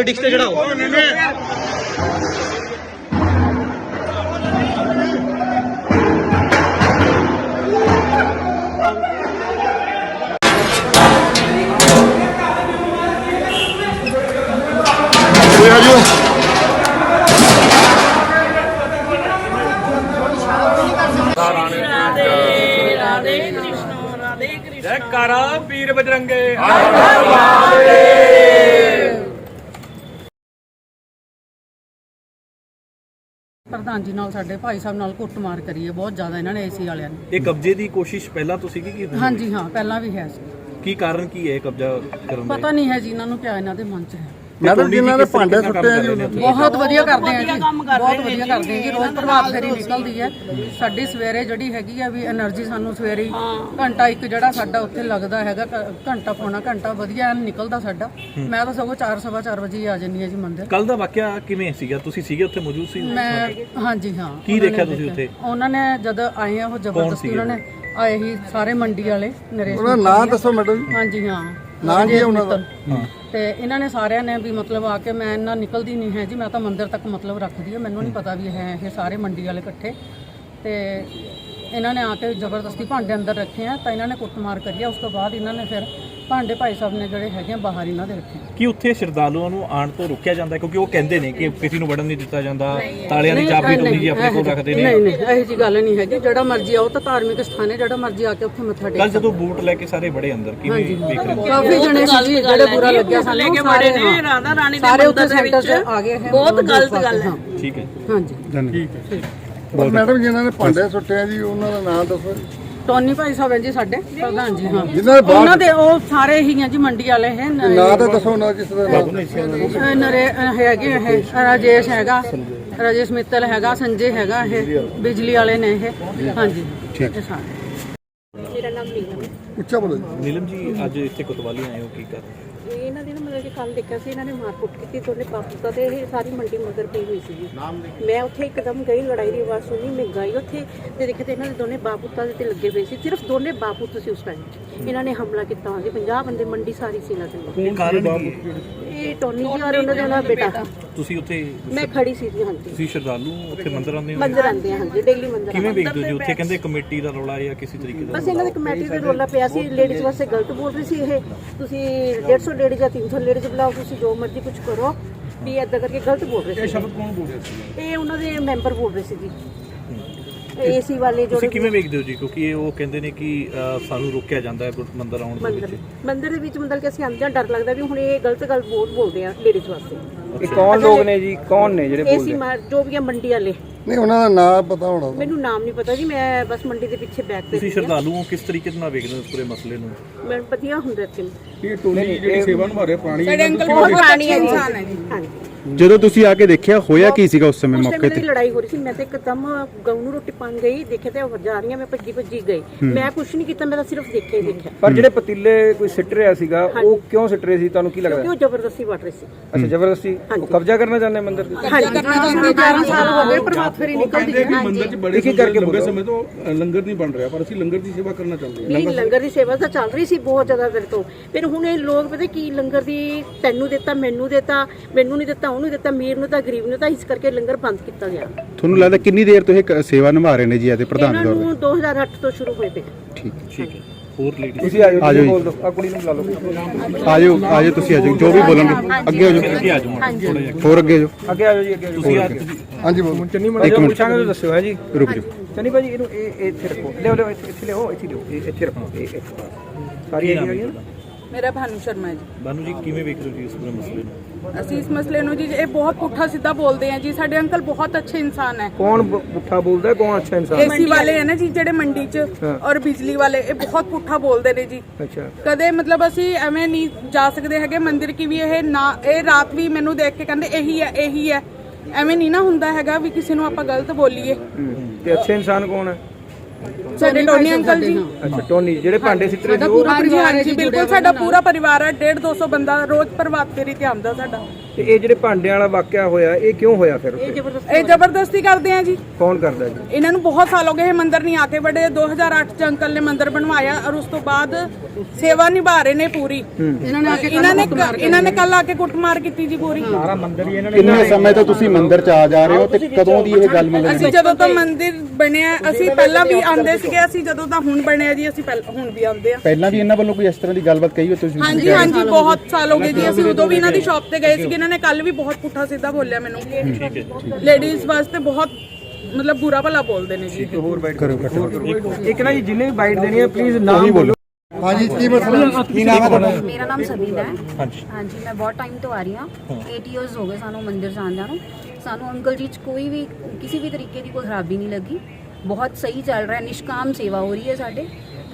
Politics ਤੇ ਚੜਾਓ ਕੋਈ ਰਾਧੇ ਰਾਧੇ ਕ੍ਰਿਸ਼ਨ ਰਾਧੇ ਕ੍ਰਿਸ਼ਨ। ਜੈਕਾਰਾ ਪੀਰ ਬਜਰੰਗੇ। ਪ੍ਰਧਾਨ ਜੀ ਨਾਲ ਸਾਡੇ ਭਾਈ ਸਾਹਿਬ ਨਾਲ ਕੁੱਟਮਾਰ ਕਰੀ ਹੈ ਬਹੁਤ ਜ਼ਿਆਦਾ ਇਹਨਾਂ ਨੇ ਏਸੀ ਵਾਲਿਆਂ ਨੇ। ਇਹ ਕਬਜ਼ੇ ਦੀ ਕੋਸ਼ਿਸ਼ ਪਹਿਲਾਂ ਤੋਂ ਸੀਗੀ ਕਿ ਹਾਂਜੀ ਹਾਂ ਪਹਿਲਾਂ ਵੀ ਹੈ ਸੀ। ਕੀ ਕਾਰਨ ਕੀ ਹੈ ਇਹ ਕਬਜ਼ਾ ਕਰਨ ਦਾ? ਪਤਾ ਨਹੀਂ ਹੈ ਜੀ ਇਹਨਾਂ ਨੂੰ ਕਿਆ ਇਹਨਾਂ ਦੇ ਮਨ 'ਚ ਹੈ। ਮੈਡਮ ਜਿਨ੍ਹਾਂ ਦੇ ਭਾਂਡੇ ਸੁੱਟੇ ਆ ਜੀ ਬਹੁਤ ਵਧੀਆ ਕਰਦੇ ਆ ਜੀ। ਬਹੁਤ ਵਧੀਆ ਕਰਦੇ ਆ ਜੀ। ਰੋਜ਼ ਪ੍ਰਭਾਤ ਫੇਰੀ ਨਿਕਲਦੀ ਹੈ। ਸਾਡੀ ਸਵੇਰੇ ਜਿਹੜੀ ਹੈਗੀ ਆ ਵੀ એનર્ਜੀ ਸਾਨੂੰ ਸਵੇਰੇ ਹੀ ਘੰਟਾ ਇੱਕ ਜਿਹੜਾ ਸਾਡਾ ਉੱਥੇ ਲੱਗਦਾ ਹੈਗਾ ਘੰਟਾ ਪੌਣਾ ਘੰਟਾ ਵਧੀਆ ਐਨ ਨਿਕਲਦਾ ਸਾਡਾ। ਮੈਂ ਤਾਂ ਸਗੋਂ 4:30 ਵਜੇ ਆ ਜੰਨੀ ਆ ਜੀ ਮੰਦਿਰ। ਕੱਲ ਦਾ ਵਾਕਿਆ ਕਿਵੇਂ ਸੀਗਾ? ਤੁਸੀਂ ਸੀਗੇ ਉੱਥੇ ਮੌਜੂਦ ਸੀ? ਮੈਂ ਹਾਂਜੀ ਹਾਂ। ਕੀ ਦੇਖਿਆ ਤੁਸੀਂ ਉੱਥੇ? ਉਹਨਾਂ ਨੇ ਜਦ ਆਏ ਆ ਉਹ ਜ਼ਬਰਦਸਤੀ ਉਹਨਾਂ ਨੇ ਆਏ ਹੀ ਸਾਰੇ ਮੰਡੀ ਵਾਲੇ ਨਰੇਸ਼ ਉਹਨਾਂ ਦਾ ਨਾਂ ਦੱਸੋ ਮੈਡਮ ਜੀ। ਹਾਂਜੀ ਹਾਂ। ਨਾਂ ਕੀ ਹੈ ਉਹਨਾਂ ਦਾ? ਤੇ ਇਹਨਾਂ ਨੇ ਸਾਰਿਆਂ ਨੇ ਵੀ ਮਤਲਬ ਆ ਕੇ ਮੈਂ ਇੰਨਾ ਨਿਕਲਦੀ ਨਹੀਂ ਹੈ ਜੀ ਮੈਂ ਤਾਂ ਮੰਦਿਰ ਤੱਕ ਮਤਲਬ ਰੱਖਦੀ ਹਾਂ ਮੈਨੂੰ ਨਹੀਂ ਪਤਾ ਵੀ ਇਹ ਇਹ ਸਾਰੇ ਮੰਡੀ ਵਾਲੇ ਇਕੱਠੇ। ਤੇ ਇਹਨਾਂ ਨੇ ਆ ਕੇ ਜ਼ਬਰਦਸਤੀ ਭਾਂਡੇ ਅੰਦਰ ਰੱਖੇ ਆ ਤਾਂ ਇਹਨਾਂ ਨੇ ਕੁੱਟਮਾਰ ਕਰੀ ਆ ਉਸ ਤੋਂ ਬਾਅਦ ਇਹਨਾਂ ਨੇ ਫਿਰ ਭਾਂਡੇ ਭਾਈ ਸਾਹਿਬ ਨੇ ਜਿਹੜੇ ਹੈਗੇ ਆ ਬਾਹਰ ਇਹਨਾਂ ਦੇ ਰੱਖੇ ਆ। ਕੀ ਉੱਥੇ ਸ਼ਰਧਾਲੂਆਂ ਨੂੰ ਆਉਣ ਤੋਂ ਰੋਕਿਆ ਜਾਂਦਾ ਹੈ? ਕਿਉਂਕਿ ਉਹ ਕਹਿੰਦੇ ਨੇ ਕਿ ਕਿਸੇ ਨੂੰ ਵੜਨ ਨਹੀਂ ਦਿੱਤਾ ਜਾਂਦਾ। ਤਾਲਿਆਂ ਦੀ ਚਾਬੀ ਟੁੰਡੀ ਜੀ ਆਪਣੇ ਕੋਲ ਰੱਖਦੇ ਨੇ। ਨਹੀਂ ਨਹੀਂ ਇਹੋ ਜੀ ਗੱਲ ਨਹੀਂ ਹੈਗੀ। ਜਿਹੜਾ ਮਰਜ਼ੀ ਆਓ ਤਾਂ ਧਾਰਮਿਕ ਸਥਾਨ ਹੈ ਜਿਹੜਾ ਮਰਜ਼ੀ ਆ ਕੇ ਉੱਥੇ ਮੱਥਾ ਟੇਕ ਕੱਲ ਜਦੋਂ ਬੂਟ ਲੈ ਕੇ ਸਾਰੇ ਬੜੇ ਅੰਦਰ ਕਿਵੇਂ ਵੇਖ ਰਹੇ ਹੋ? ਕਾਫੀ ਜਣੇ ਸੀ ਜੀ ਜਿਹੜੇ ਬੁਰਾ ਲੱਗਿਆ ਸਾਨੂੰ ਲੈ ਕੇ ਸਾਰੇ ਬੜੇ ਨੇ ਰਾਧਾ ਰਾਣੀ ਦੇ ਸਾਰੇ ਉੱਥੇ ਮੰਦਿਰ ਦੇ ਸੈਂਟਰ 'ਚ ਆ ਗਏ ਹੈ ਬਹੁਤ ਗਲਤ ਗੱਲ ਹੈ। ਠੀਕ ਹੈ। ਹਾਂਜੀ। ਪਰ ਮੈਡਮ ਜਿਨ੍ਹਾਂ ਨੇ ਭਾਂਡੇ ਸੁੱਟੇ ਆ ਜੀ ਉਹਨਾਂ ਦਾ ਨਾਂ ਦੱਸੋ ਜੀ। ਟੋਨੀ ਭਾਈ ਸਾਹਿਬ ਹੈ ਜੀ ਸਾਡੇ ਪ੍ਰਧਾਨ ਜੀ ਹਾਂ। ਜਿਨ੍ਹਾਂ ਦੇ ਬਾਹਰ ਉਹਨਾਂ ਦੇ ਉਹ ਸਾਰੇ ਹੀ ਆ ਜੀ ਮੰਡੀ ਵਾਲੇ ਹੈ ਨ- ਨਾਂ ਤਾਂ ਦੱਸੋ ਨਾ ਕਿਸ ਦਾ ਨਾਮ ਅਹ ਨਰੇ ਅਹ ਹੈਗੇ ਇਹ ਰਾਜੇਸ਼ ਹੈਗਾ ਰਾਜੇਸ਼ ਮਿੱਤਲ ਹੈਗਾ ਸੰਜੇ ਹੈਗਾ ਇਹ ਬਿਜਲੀ ਵਾਲੇ ਨੇ ਇਹ ਹਾਂਜੀ। ਠੀਕ। ਸਾਰੇ। ਉੱਚਾ ਬੋਲੋ ਜੀ। ਨੀਲਮ ਜੀ ਅੱਜ ਇੱਥੇ ਕੋਤਵਾਲੀ ਆਏ ਹੋ ਕੀ ਕਰ ਰਹੇ ਹੋ? ਕਿ ਕੱਲ ਦੇਖਿਆ ਸੀ ਇਹਨਾਂ ਨੇ ਮਾਰਕੁੱਟ ਕੀਤੀ ਦੋਨੇ ਪਾਪੂਤਾ ਤੇ ਇਹ ਸਾਰੀ ਮੰਡੀ ਮਗਰ ਪਈ ਹੋਈ ਸੀ ਮੈਂ ਉੱਥੇ ਇੱਕਦਮ ਗਈ ਲੜਾਈ ਦੀ ਆਵਾਜ਼ ਸੁਣੀ ਮੈਂ ਗਈ ਉੱਥੇ ਤੇ ਦੇਖਿਆ ਤੇ ਇਹਨਾਂ ਦੇ ਦੋਨੇ ਬਾਪੂਤਾ ਦੇ ਤੇ ਲੱਗੇ ਪਏ ਸੀ। ਸਿਰਫ ਦੋਨੇ ਬਾਪੂਤ ਸੀ ਉਸ ਟਾਈਮ ਇਹਨਾਂ ਨੇ ਹਮਲਾ ਕੀਤਾ ਹੋਇਆ ਸੀ 50 ਬੰਦੇ ਮੰਡੀ ਸਾਰੀ ਸੀ ਇਹਨਾਂ ਦੇ ਇਹ ਕਾਰਨ ਕੀ ਹੈ? ਇਹ ਟੋਨੀ ਜੀ ਔਰ ਉਹਨਾਂ ਦਾ ਨਾਲ ਬੇਟਾ। ਤੁਸੀਂ ਉੱਥੇ ਮੈਂ ਖੜੀ ਸੀ ਜੀ ਹਾਂਜੀ। ਤੁਸੀਂ ਸ਼ਰਧਾਲੂ ਉੱਥੇ ਮੰਦਰ ਆਉਂਦੇ ਹੋ? ਮੰਦਰ ਆਉਂਦੇ ਆ ਹਾਂਜੀ ਡੇਲੀ ਮੰਦਰ ਕਿਵੇਂ। ਵੇਖਦੇ ਹੋ ਜੀ ਉੱਥੇ? ਕਹਿੰਦੇ ਕਮੇਟੀ ਦਾ ਰੌਲਾ ਹੈ ਜਾਂ ਕਿਸੇ ਤਰੀਕੇ ਦਾ ਬਸ ਇਹਨਾਂ ਦੇ ਕਮੇਟੀ ਦੇ ਰੋਲਾ ਪਿਆ ਸੀ ਲੇਡੀਜ਼ ਵਾਸਤੇ ਗਲਤ ਬੋਲ ਰਹੀ ਸੀ ਇਹ। ਤੁਸੀਂ 150 ਲੇਡੀਜ਼ ਜਾਂ 300 ਲੇਡੀਜ਼ ਬੁਲਾਓ ਤੁਸੀਂ ਜੋ ਮਰਜ਼ੀ ਕੁਝ ਕਰੋ ਵੀ ਏਦਾਂ ਕਰਕੇ ਗਲਤ ਬੋਲ ਰਹੇ ਸੀ। ਇਹ ਸ਼ਬਦ ਕੌਣ ਬੋਲ ਰਿਹਾ ਸੀ? ਇਹ ਉਹਨਾਂ ਦੇ ਮੈਂਬਰ ਬੋਲ ਰਹੇ ਸੀ ਜੀ। ਏਸੀ ਵਾਲੇ ਜੋ ਤੁਸੀਂ ਕਿਵੇਂ ਵੇਖਦੇ ਹੋ ਜੀ? ਕਿਉਂਕਿ ਇਹ ਉਹ ਕਹਿੰਦੇ ਨੇ ਕਿ ਸਾਨੂੰ ਰੋਕਿਆ ਜਾਂਦਾ ਹੈ ਮੰਦਰ ਆਉਣ ਦੇ ਮੰਦਰ ਵਿੱਚ। ਮੰਦਰ ਦੇ ਵਿੱਚ ਮਤਲਬ ਕਿ ਅਸੀਂ ਆਉਂਦੇ ਹਾਂ ਡਰ ਲੱਗਦਾ ਵੀ ਹੁਣ ਇਹ ਗਲਤ ਗੱਲ ਬਹੁਤ ਬੋਲਦੇ ਆ ਲੇਡੀਜ਼ ਵਾਸਤੇ। ਇਹ ਕੌਣ ਲੋਕ ਨੇ ਜੀ? ਕੌਣ ਨੇ ਜਿਹੜੇ ਏਸੀ ਮਾਰ ਜੋ ਵੀ ਆ ਮੰਡੀ ਵਾਲੇ। ਨਹੀਂ ਉਹਨਾਂ ਦਾ ਨਾਂ ਪਤਾ ਹੋਣਾ ਮੈਨੂੰ ਨਾਮ ਨਹੀਂ ਪਤਾ ਜੀ ਮੈਂ ਬਸ ਮੰਡੀ ਦੇ ਪਿੱਛੇ ਬੈਕ ਤੇ ਤੁਸੀਂ ਸ਼ਰਧਾਲੂ ਹੋ? ਕਿਸ ਤਰੀਕੇ ਦੇ ਨਾਲ ਵੇਖਦੇ ਹੋ ਇਸ ਪੂਰੇ ਮਸਲੇ ਨੂੰ? ਮੈਂ ਵਧੀਆ ਹੁੰਦਾ ਇੱਥੇ। ਇਹ ਟੋਲੀ ਜਿਹੜੀ ਸੇਵਾ ਨਿਭਾ ਰਹੇ ਪੁਰਾਣੀ ਬਹੁਤ ਪੁਰਾਣੀ ਇਨਸਾਨ ਹੈ ਹਾਂਜੀ। ਜਦੋਂ ਤੁਸੀਂ ਆ ਕੇ ਦੇਖਿਆ ਹੋਇਆ ਕੀ ਸੀਗਾ ਉਸ ਸਮੇਂ ਉਸ ਮੌਕੇ ਤੇ? ਲੜਾਈ ਹੋ ਰਹੀ ਸੀ ਮੈਂ ਤੇ ਇੱਕਦਮ ਗਊ ਨੂੰ ਰੋਟੀ ਪਾਣ ਗਈ ਦੇਖਿਆ ਤੇ ਉਹ ਜਾ ਰਹੀਆਂ ਮੈਂ ਭੱਜੀ ਭੱਜੀ ਗਈ। ਮੈਂ ਕੁਝ ਨਹੀਂ ਕੀਤਾ ਮੈਂ ਤਾਂ ਸਿਰਫ ਦੇਖਿਆ ਹੀ ਦੇਖਿਆ। ਪਰ ਜਿਹੜੇ ਪਤੀਲੇ ਕੋਈ ਸਿੱਟ ਰਿਹਾ ਸੀਗਾ ਉਹ ਕਿਉਂ ਸਿੱਟ ਰਹੇ ਸੀ? ਤੁਹਾਨੂੰ ਕੀ ਲੱਗਦਾ? ਕਿਉਂਕਿ ਉਹ ਜ਼ਬਰਦਸਤੀ ਵੱਟ ਰਹੀ ਸੀ। ਅੱਛਾ ਜ਼ਬਰਦਸਤੀ? ਉਹ ਕਬਜ਼ਾ ਕਰਨਾ ਚਾਹੁੰਦੇ ਮੰਦਿਰ ਤੇ ਹਾਂਜੀ। ਕਰਨਾ ਤਾਂ ਸਾਨੂੰ 11 ਸਾਲ ਹੋ ਗਏ ਪ੍ਰਭਾਤ ਫੇਰੀ ਨਿਕਲਦੀ ਹੈ ਮੰਦਰ ਚ ਬੜੇ ਇੱਕ ਇੱਕ ਕਰਕੇ ਲੰਬੇ। ਸਮੇਂ ਤੋਂ ਲੰਗਰ ਨਹੀਂ ਬਣ ਰਿਹਾ ਪਰ ਅਸੀਂ ਲੰਗਰ ਦੀ ਸੇਵਾ ਕਰਨਾ ਚਾਹੁੰਦੇ ਹਾਂ। ਨਹੀਂ ਲੰਗਰ ਦੀ ਸੇਵਾ ਤਾਂ ਚੱਲ ਰਹੀ ਸੀ ਬਹੁਤ ਜ਼ਿਆਦਾ ਦੇਰ ਤੋਂ। ਫਿਰ ਹੁਣ ਇਹ ਲੋਕ ਪਤਾ ਕੀ ਲੰਗਰ ਦੀ ਤੈਨੂੰ ਦਿੱਤਾ ਮੈਨੂੰ ਦਿੱਤਾ ਮੈਨੂੰ ਨਹੀਂ ਦਿੱਤਾ ਉਹਨੂੰ ਦਿੱਤਾ ਅਮੀਰ ਨੂੰ ਤਾਂ ਗਰੀਬ ਨੂੰ ਤਾਂ ਇਸ ਕਰਕੇ ਲੰਗਰ ਬੰਦ ਕੀਤਾ ਗਿਆ। ਤੁਹਾਨੂੰ ਲੱਗਦਾ ਕਿੰਨੀ ਦੇਰ ਤੋਂ ਇਹ ਕ- ਸੇਵਾ ਨਿਭਾ ਰਹੇ ਨੇ ਜੀ ਇਹਦੇ ਪ੍ਰਧਾਨ ਇਹਨਾਂ ਤੌਰ ਨੂੰ 2008 ਤੋਂ ਸ਼ੁਰੂ ਹੋਏ ਪਏ ਠੀਕ ਠੀਕ। ਹੈ ਹੋਰ ਲੇਡੀ ਤੁਸੀਂ ਆ ਜਾਓ ਆ ਜਾਓ ਤੁਸੀਂ ਜੀ। ਬੋਲ ਦਿਓ। ਆ ਕੁੜੀ ਨੂੰ ਬੁਲਾ ਲਓ। ਆ ਜਾਓ ਆ ਜਾਓ ਤੁਸੀਂ ਆ ਜਾਓ ਜੋ ਵੀ ਬੋਲਣਗੇ ਅੱਗੇ ਹੋ ਜਾਓ ਅੱਗੇ ਆ ਜਾਓ ਥੋੜਾ ਜਿਹਾ। ਹੋਰ ਅੱਗੇ ਹੋ ਅੱਗੇ ਆ ਜਾਓ ਜੀ ਅੱਗੇ ਆ ਜਾਓ ਤੁਸੀਂ ਹਾਂਜੀ ਬੋਲੋ। ਚੰਨੀ ਮੜਾ ਇੱਕ ਜੋ ਮਿੰਟ। ਪੁੱਛਾਂਗੇ ਤਾਂ ਦੱਸਿਓ ਹੈ ਜੀ? ਰੁਕ ਜਾਓ। ਚੰਨੀ ਭਾਜੀ ਇਹਨੂੰ ਇਹ ਇਹ ਇੱਥੇ ਰੱਖੋ। ਲਿਓ ਲਿਓ ਇੱਥੇ ਇੱਥੇ ਲਿਓ ਇੱਥੇ ਲਿਓ ਇਹ ਇੱਥੇ ਰੱਖੋ ਇਹ ਇੱਥੇ ਸਾਰੀ ਆਈ ਹੋਈ ਹੈ ਨਾ ਮੇਰਾ ਭਾਨੂ ਸ਼ਰਮਾ ਜੀ। ਬਾਨੂ ਜੀ ਕਿਵੇਂ ਵੇਖ ਰਹੇ ਹੋ ਜੀ ਇਸ ਪੂਰੇ ਮਸਲੇ ਨੂੰ? ਅਸੀਂ ਇਸ ਮਸਲੇ ਨੂੰ ਜੀ ਇਹ ਬਹੁਤ ਪੁੱਠਾ ਸਿੱਧਾ ਬੋਲਦੇ ਆ ਜੀ। ਸਾਡੇ ਅੰਕਲ ਬਹੁਤ ਅੱਛੇ ਇਨਸਾਨ ਹੈ। ਕੌਣ ਬ- ਪੁੱਠਾ ਬੋਲਦਾ ਹੈ, ਕੌਣ ਅੱਛਾ ਇਨਸਾਨ ਏਸੀ ਵਾਲੇ ਹੈ ਨਾ ਜੀ ਜਿਹੜੇ ਮੰਡੀ 'ਚ ਹਾਂ। ਔਰ ਬਿਜਲੀ ਵਾਲੇ ਇਹ ਬਹੁਤ ਪੁੱਠਾ ਬੋਲਦੇ ਨੇ ਜੀ। ਅੱਛਾ। ਕਦੇ ਮਤਲਬ ਅਸੀਂ ਐਵੇਂ ਨਹੀਂ ਜਾ ਸਕਦੇ ਹੈਗੇ। ਮੰਦਿਰ ਕੀ ਵੀ ਇਹ ਨਾ ਇਹ ਰਾਤ ਵੀ ਮੈਨੂੰ ਦੇਖ ਕੇ ਕਹਿੰਦੇ ਇਹੀ ਹੈ ਇਹੀ ਹੈ। ਐਵੇਂ ਨਹੀਂ ਨਾ ਹੁੰਦਾ ਹੈਗਾ ਵੀ ਕਿਸੇ ਨੂੰ ਆਪਾਂ ਗਲਤ ਬੋਲੀਏ। ਹੂੰ। ਤੇ ਅੱਛੇ ਇਨਸਾਨ ਕੌਣ ਹੈ? ਸਾਡੇ ਟੋਨੀ ਅੰਕਲ ਜੀ। ਅੱਛਾ ਟੋਨੀ ਜਿਹੜੇ ਭਾਂਡੇ ਸਿੱਟ ਰਹੇ ਸੀ ਉਹ? ਹਾਂਜੀ ਹਾਂਜੀ ਬਿਲਕੁਲ ਸਾਡਾ ਪੂਰਾ ਪਰਿਵਾਰ ਹੈ 1.5 200 ਬੰਦਾ ਰੋਜ਼ ਪ੍ਰਭਾਤ ਫੇਰੀ ਤੇ ਆਉਂਦਾ ਸਾਡਾ। ਤੇ ਇਹ ਜਿਹੜੇ ਭਾਂਡਿਆਂ ਵਾਲਾ ਵਾਕਿਆ ਹੋਇਆ ਇਹ ਕਿਉਂ ਹੋਇਆ ਫਿਰ? ਇਹ ਜ਼ਬਰਦਸਤੀ ਕਰਦੇ ਆ ਜੀ। ਕੌਣ ਕਰਦਾ ਜੀ? ਇਹਨਾਂ ਨੂੰ ਬਹੁਤ ਸਾਲ ਹੋ ਗਏ ਇਹ ਮੰਦਿਰ ਨਹੀਂ ਆ ਕੇ ਬੜੇ 2008 ਚ ਅੰਕਲ ਨੇ ਮੰਦਿਰ ਬਣਵਾਇਆ ਔਰ ਉਸ ਤੋਂ ਬਾਅਦ ਸੇਵਾ ਨਿਭਾ ਰਹੇ ਨੇ ਪੂਰੀ। ਇਹਨਾਂ ਨੇ ਆ ਕੇ ਇਹਨਾਂ ਨੇ ਇਹਨਾਂ ਨੇ ਕੱਲ ਆ ਕੇ ਕੁੱਟਮਾਰ ਕੀਤੀ ਜੀ ਪੂਰੀ। ਕਿੰਨੇ ਸਮੇਂ ਤੋਂ ਤੁਸੀਂ ਮੰਦਿਰ ਚ ਆ ਜਾ ਰਹੇ ਹੋ ਤੇ ਕਦੋਂ ਦੀ ਇਹ ਗੱਲ ਮਤਲਬ ਅਸੀਂ ਜਦੋਂ ਤੋਂ ਮੰਦਿਰ ਬਣਿਆ ਅਸੀਂ ਪਹਿਲਾਂ ਵੀ ਆਂਦੇ ਸੀਗੇ ਅਸੀਂ ਜਦੋਂ ਦਾ ਹੁਣ ਬਣਿਆ ਜੀ ਅਸੀਂ ਪਹਿਲਾਂ ਹੁਣ ਵੀ ਆਉਂਦੇ ਆ। ਪਹਿਲਾਂ ਵੀ ਇਹਨਾਂ ਵੱਲੋਂ ਕੋਈ ਇਸ ਤਰ੍ਹਾਂ ਦੀ ਗੱਲਬਾਤ ਕਹੀ ਹੋ ਤੁਸੀਂ? ਹਾਂਜੀ ਹਾਂਜੀ ਬਹੁਤ ਸਾਲ ਹੋ ਗਏ ਜੀ ਅਸੀਂ ਉਦੋਂ ਵੀ ਇਹਨਾਂ ਦੀ ਸ਼ਾਪ ਤੇ ਗਏ ਸੀਗੇ ਇਹਨਾਂ ਨੇ ਕੱਲ ਵੀ ਬਹੁਤ ਪੁੱਠਾ ਸਿੱਧਾ ਬੋਲਿਆ ਮੈਨੂੰ। ਲੇਡੀਜ਼ ਵਾਸਤੇ ਬਹੁਤ ਮਤਲਬ ਬੁਰਾ ਭਲਾ ਬੋਲਦੇ ਨੇ ਜੀ। ਹੋਰ ਬਾਈਟ ਕਰੋ ਹੋਰ ਕਰੋ ਇੱਕ ਨਾ ਜੀ ਜਿੰਨੇ ਵੀ ਬਾਈਟ ਦੇਣੀ ਹੈ ਪਲੀਜ਼ ਨਾਮ ਬੋਲੋ। ਹਾਂਜੀ ਕੀ ਮਸਲਾ ਕੀ ਨਾਮ ਹੈ ਤੁਹਾਡਾ? ਮੇਰਾ ਨਾਮ ਸਬੀਨਾ ਹੈ। ਹਾਂਜੀ। ਹਾਂਜੀ ਮੈਂ ਬਹੁਤ ਟਾਈਮ ਤੋਂ ਆ ਰਹੀ ਹਾਂ। 8 ਇਅਰਸ ਹੋ ਗਏ ਸਾਨੂੰ ਮੰਦਿਰ ਜਾਂਦਿਆਂ ਨੂੰ। ਸਾਨੂੰ ਅੰਕਲ ਜੀ 'ਚ ਕੋਈ ਵੀ ਕਿਸੇ ਵੀ ਤਰੀਕੇ ਦੀ ਕੋਈ ਖਰਾਬੀ ਨਹੀਂ ਲੱਗੀ। ਬਹੁਤ ਸਹੀ ਚੱਲ ਰਿਹਾ, ਨਿਸ਼ਕਾਮ ਸੇਵਾ ਹੋ ਰਹੀ ਹੈ ਸਾਡੇ।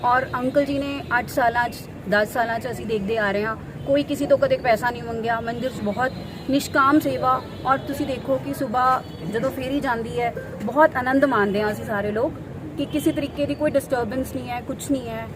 ਔਰ ਅੰਕਲ ਜੀ ਨੇ 8 ਸਾਲਾਂ 'ਚ 10 ਸਾਲਾਂ 'ਚ ਅਸੀਂ ਦੇਖਦੇ ਆ ਰਹੇ ਹਾਂ। ਕੋਈ ਕਿਸੇ ਤੋਂ ਕਦੇ ਪੈਸਾ ਨਹੀਂ ਮੰਗਿਆ, ਮੰਦਿਰ 'ਚ ਬਹੁਤ ਨਿਸ਼ਕਾਮ ਸੇਵਾ। ਔਰ ਤੁਸੀਂ ਦੇਖੋ ਕਿ ਸਵੇਰ ਜਦੋਂ ਫੇਰੀ ਜਾਂਦੀ ਹੈ, ਬਹੁਤ ਆਨੰਦ ਮਾਣਦੇ ਹਾਂ ਅਸੀਂ ਸਾਰੇ ਲੋਕ ਕਿ ਕਿਸੇ ਤਰੀਕੇ ਦੀ ਕੋਈ ਡਿਸਟਰਬੈਂਸ ਨਹੀਂ ਹੈ ਕੁਝ ਨਹੀਂ ਹੈ।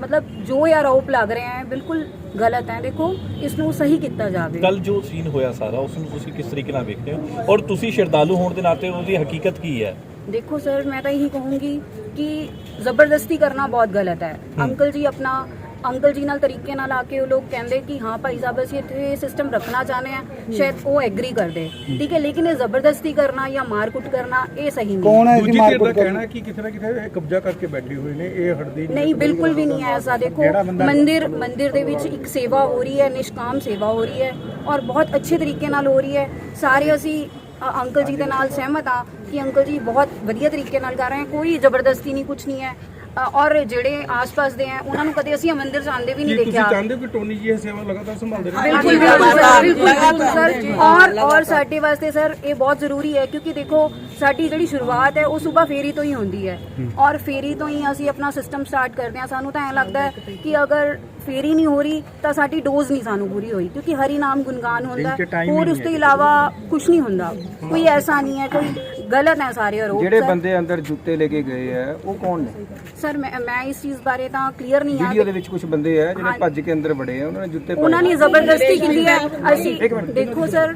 ਮਤਲਬ ਜੋ ਇਹ ਆਰੋਪ ਲੱਗ ਰਹੇ ਹੈ, ਬਿਲਕੁਲ ਗਲਤ ਹੈ। ਦੇਖੋ ਇਸ ਨੂੰ ਸਹੀ ਕੀਤਾ ਜਾਵੇ। ਕੱਲ ਜੋ ਸੀਨ ਹੋਇਆ ਸਾਰਾ ਉਸ ਨੂੰ ਤੁਸੀਂ ਕਿਸ ਤਰੀਕੇ ਨਾਲ ਵੇਖਦੇ ਹੋ? ਔਰ ਤੁਸੀਂ ਸ਼ਰਧਾਲੂ ਹੋਣ ਦੇ ਨਾਤੇ ਉਹਦੀ ਹਕੀਕਤ ਕੀ ਹੈ? ਦੇਖੋ ਸਰ ਮੈਂ ਤਾਂ ਇਹੀ ਕਹੂੰਗੀ ਕਿ ਜ਼ਬਰਦਸਤੀ ਕਰਨਾ ਬਹੁਤ ਗਲਤ ਹੈ ਅੰਕਲ ਜੀ ਆਪਣਾ ਅੰਕਲ ਜੀ ਨਾਲ ਤਰੀਕੇ ਨਾਲ ਆ ਕੇ ਉਹ ਲੋਕ ਕਹਿੰਦੇ ਕਿ ਹਾਂ ਭਾਈ ਸਾਹਿਬ ਅਸੀਂ ਇੱਥੇ ਸਿਸਟਮ ਰੱਖਣਾ ਚਾਹੁੰਦੇ ਆ ਸ਼ਾਇਦ ਉਹ ਐਗਰੀ ਕਰਦੇ ਠੀਕ ਹੈ ਲੇਕਿਨ ਇਹ ਜ਼ਬਰਦਸਤੀ ਕਰਨਾ ਜਾਂ ਮਾਰਕੁੱਟ ਕਰਨਾ ਇਹ ਸਹੀ ਨਹੀਂ ਹੈ। ਦੂਜੀ ਧਿਰ ਦਾ ਕਹਿਣਾ ਹੈ ਕਿ ਕਿਤੇ ਨਾ ਕਿਤੇ ਇਹ ਕਬਜ਼ਾ ਕਰਕੇ ਬੈਠੇ ਹੋਏ ਨੇ ਇਹ ਹਟਦੀ ਨਹੀਂ ਬਿਲਕੁਲ ਵੀ ਨਹੀਂ ਹੈ ਐਸਾ ਦੇਖੋ ਮੰਦਿਰ ਮੰਦਿਰ ਦੇ ਵਿੱਚ ਇੱਕ ਸੇਵਾ ਹੋ ਰਹੀ ਹੈ ਨਿਸ਼ਕਾਮ ਸੇਵਾ ਹੋ ਰਹੀ ਹੈ ਔਰ ਬਹੁਤ ਅੱਛੇ ਤਰੀਕੇ ਨਾਲ ਹੋ ਰਹੀ ਹੈ ਸਾਰੇ ਅਸੀਂ ਅੰਕਲ ਜੀ ਦੇ ਨਾਲ ਸਹਿਮਤ ਆ ਕਿ ਅੰਕਲ ਜੀ ਬਹੁਤ ਵਧੀਆ ਤਰੀਕੇ ਨਾਲ ਕਰ ਰਹੇ ਹੈ ਕੋਈ ਜ਼ਬਰਦਸਤੀ ਨਹੀਂ ਕੁਝ ਨਹੀਂ ਹੈ। ਅ, ਔਰ ਜਿਹੜੇ ਆਸ-ਪਾਸ ਦੇ ਹੈ ਉਹਨਾਂ ਨੂੰ ਕਦੇ ਅਸੀਂ ਮੰਦਿਰ ਜਾਂਦੇ ਵੀ ਨਹੀਂ ਕੀ ਤੁਸੀਂ ਦੇਖਿਆ। ਚਾਹੁੰਦੇ ਹੋ ਕਿ ਟੋਨੀ ਜੀ ਇਹ ਸੇਵਾ ਲਗਾਤਾਰ ਸੰਭਾਲਦੇ ਰਹੇ? ਬਿਲਕੁਲ ਬਿਲਕੁਲ ਸਰ ਬਿਲਕੁਲ ਸਰ ਔਰ ਔਰ ਸਾਡੇ ਵਾਸਤੇ ਸਰ ਇਹ ਬਹੁਤ ਜ਼ਰੂਰੀ ਹੈ ਕਿਉਂਕਿ ਦੇਖੋ ਸਾਡੀ ਜਿਹੜੀ ਸ਼ੁਰੂਆਤ ਹੈ ਉਹ ਸਵੇਰ ਫੇਰੀ ਤੋਂ ਹੀ ਹੁੰਦੀ ਹੈ। ਔਰ ਫੇਰੀ ਤੋਂ ਹੀ ਅਸੀਂ ਆਪਣਾ ਸਿਸਟਮ ਸਟਾਰਟ ਕਰਦੇ ਹਾਂ। ਸਾਨੂੰ ਤਾਂ ਐਂ ਲੱਗਦਾ ਹੈ ਕਿ ਅਗਰ ਫੇਰੀ ਨਹੀਂ ਹੋ ਰਹੀ ਤਾਂ ਸਾਡੀ ਡੋਜ਼ ਨਹੀਂ ਸਾਨੂੰ ਪੂਰੀ ਹੋਈ। ਕਿਉਂਕਿ ਹਰੀ ਨਾਮ ਗੁਣਗਾਨ ਹੁੰਦਾ ਹੈ। ਹੋਰ ਉਸ ਤੋਂ ਇਲਾਵਾ ਕੁਝ ਨਹੀਂ ਹੁੰਦਾ। ਕੋਈ ਐਸਾ ਨਹੀਂ ਹੈ ਕੋਈ ਗਲਤ ਹੈ ਸਾਰੇ ਆਰੋਪ ਜਿਹੜੇ ਸਰ। ਬੰਦੇ ਅੰਦਰ ਜੁੱਤੇ ਲੈ ਕੇ ਗਏ ਆ ਉਹ ਕੌਣ ਨੇ? ਸਰ ਮੈਂ ਮੈਂ ਇਸ ਚੀਜ਼ ਬਾਰੇ ਤਾਂ ਕਲੀਅਰ ਨਹੀਂ ਵੀਡੀਓ ਆ ਦੇ ਵਿੱਚ ਕੁਝ ਬੰਦੇ ਆ ਜਿਹੜੇ ਭੱਜ ਕੇ ਅੰਦਰ ਵੜੇ ਆ ਉਹਨਾਂ ਨੇ ਜੁੱਤੇ ਪਾਏ ਉਹਨਾਂ ਨੇ ਜ਼ਬਰਦਸਤੀ ਕੀਤੀ ਹੈ। ਅਸੀਂ ਦੇਖੋ ਸਰ।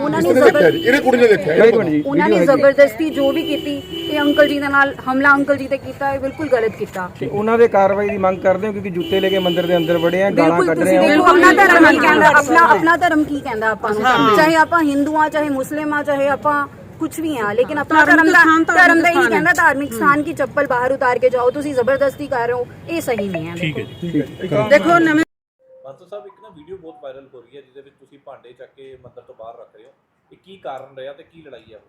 ਉਹਨਾਂ ਨੇ ਜ਼ਬਰਦਸਤੀ ਇਹਨੇ ਕੁੜੀ ਨੇ ਦੇਖਿਆ? ਇੱਕ ਮਿੰਟ ਜੀ ਉਹਨਾਂ ਨੇ ਜ਼ਬਰਦਸਤੀ ਜੋ ਵੀ ਕੀਤੀ ਇਹ ਅੰਕਲ ਜੀ ਦੇ ਨਾਲ ਹਮਲਾ ਅੰਕਲ ਜੀ ਤੇ ਕੀਤਾ ਇਹ ਬਿਲਕੁਲ ਗਲਤ ਕੀਤਾ। ਤੇ ਉਹਨਾਂ ਦੇ ਕਾਰਵਾਈ ਦੀ ਮੰਗ ਕਰਦੇ ਹੋ ਕਿਉਂਕਿ ਜੁੱਤੇ ਲੈ ਕੇ ਮੰਦਿਰ ਦੇ ਅੰਦਰ ਵੜੇ ਆ ਗਾਲਾਂ ਬਿਲਕੁਲ ਕੱਢ ਰਹੇ ਤੁਸੀਂ ਆ। ਦੇਖੋ ਆਪਣਾ ਧਰਮ ਕੀ ਕਹਿੰਦਾ ਆਪਣਾ ਆਪਣਾ ਧਰਮ ਕੀ ਕਹਿੰਦਾ ਆਪਾਂ ਨੂੰ? ਚਾਹੇ ਆਪਾਂ ਹਿੰਦੂ ਆ ਚਾਹੇ ਮੁਸਲਿਮ ਆ ਚਾਹੇ ਆਪਾਂ ਕੁਝ ਵੀ ਆ ਲੇਕਿਨ ਆਪਣਾ ਧਰਮ ਦਾ ਧਰਮ ਦਾ ਹੀ ਕਹਿੰਦਾ ਧਾਰਮਿਕ ਸਥਾਨ ਕੀ ਚੱਪਲ ਬਾਹਰ ਉਤਾਰ ਕੇ ਜਾਓ ਤੁਸੀਂ ਜ਼ਬਰਦਸਤੀ ਕਰ ਰਹੇ ਹੋ ਇਹ ਸਹੀ ਨਹੀਂ ਹੈ ਠੀਕ ਹੈ ਜੀ। ਦੇਖੋ ਨਵੇਂ ਮਾਸਟਰ ਸਾਹਿਬ ਇੱਕ ਨਾ ਵੀਡੀਓ ਬਹੁਤ ਵਾਇਰਲ ਹੋ ਰਹੀ ਹੈ ਜਿਹਦੇ ਵਿੱਚ ਤੁਸੀਂ ਭਾਂਡੇ ਚੱਕ ਕੇ ਮੰਦਰ ਤੋਂ ਬਾਹਰ ਰੱਖ ਰਹੇ ਹੋ। ਇਹ ਕੀ ਕਾਰਨ ਰਿਹਾ ਤੇ ਕੀ ਲੜਾਈ ਹੈ?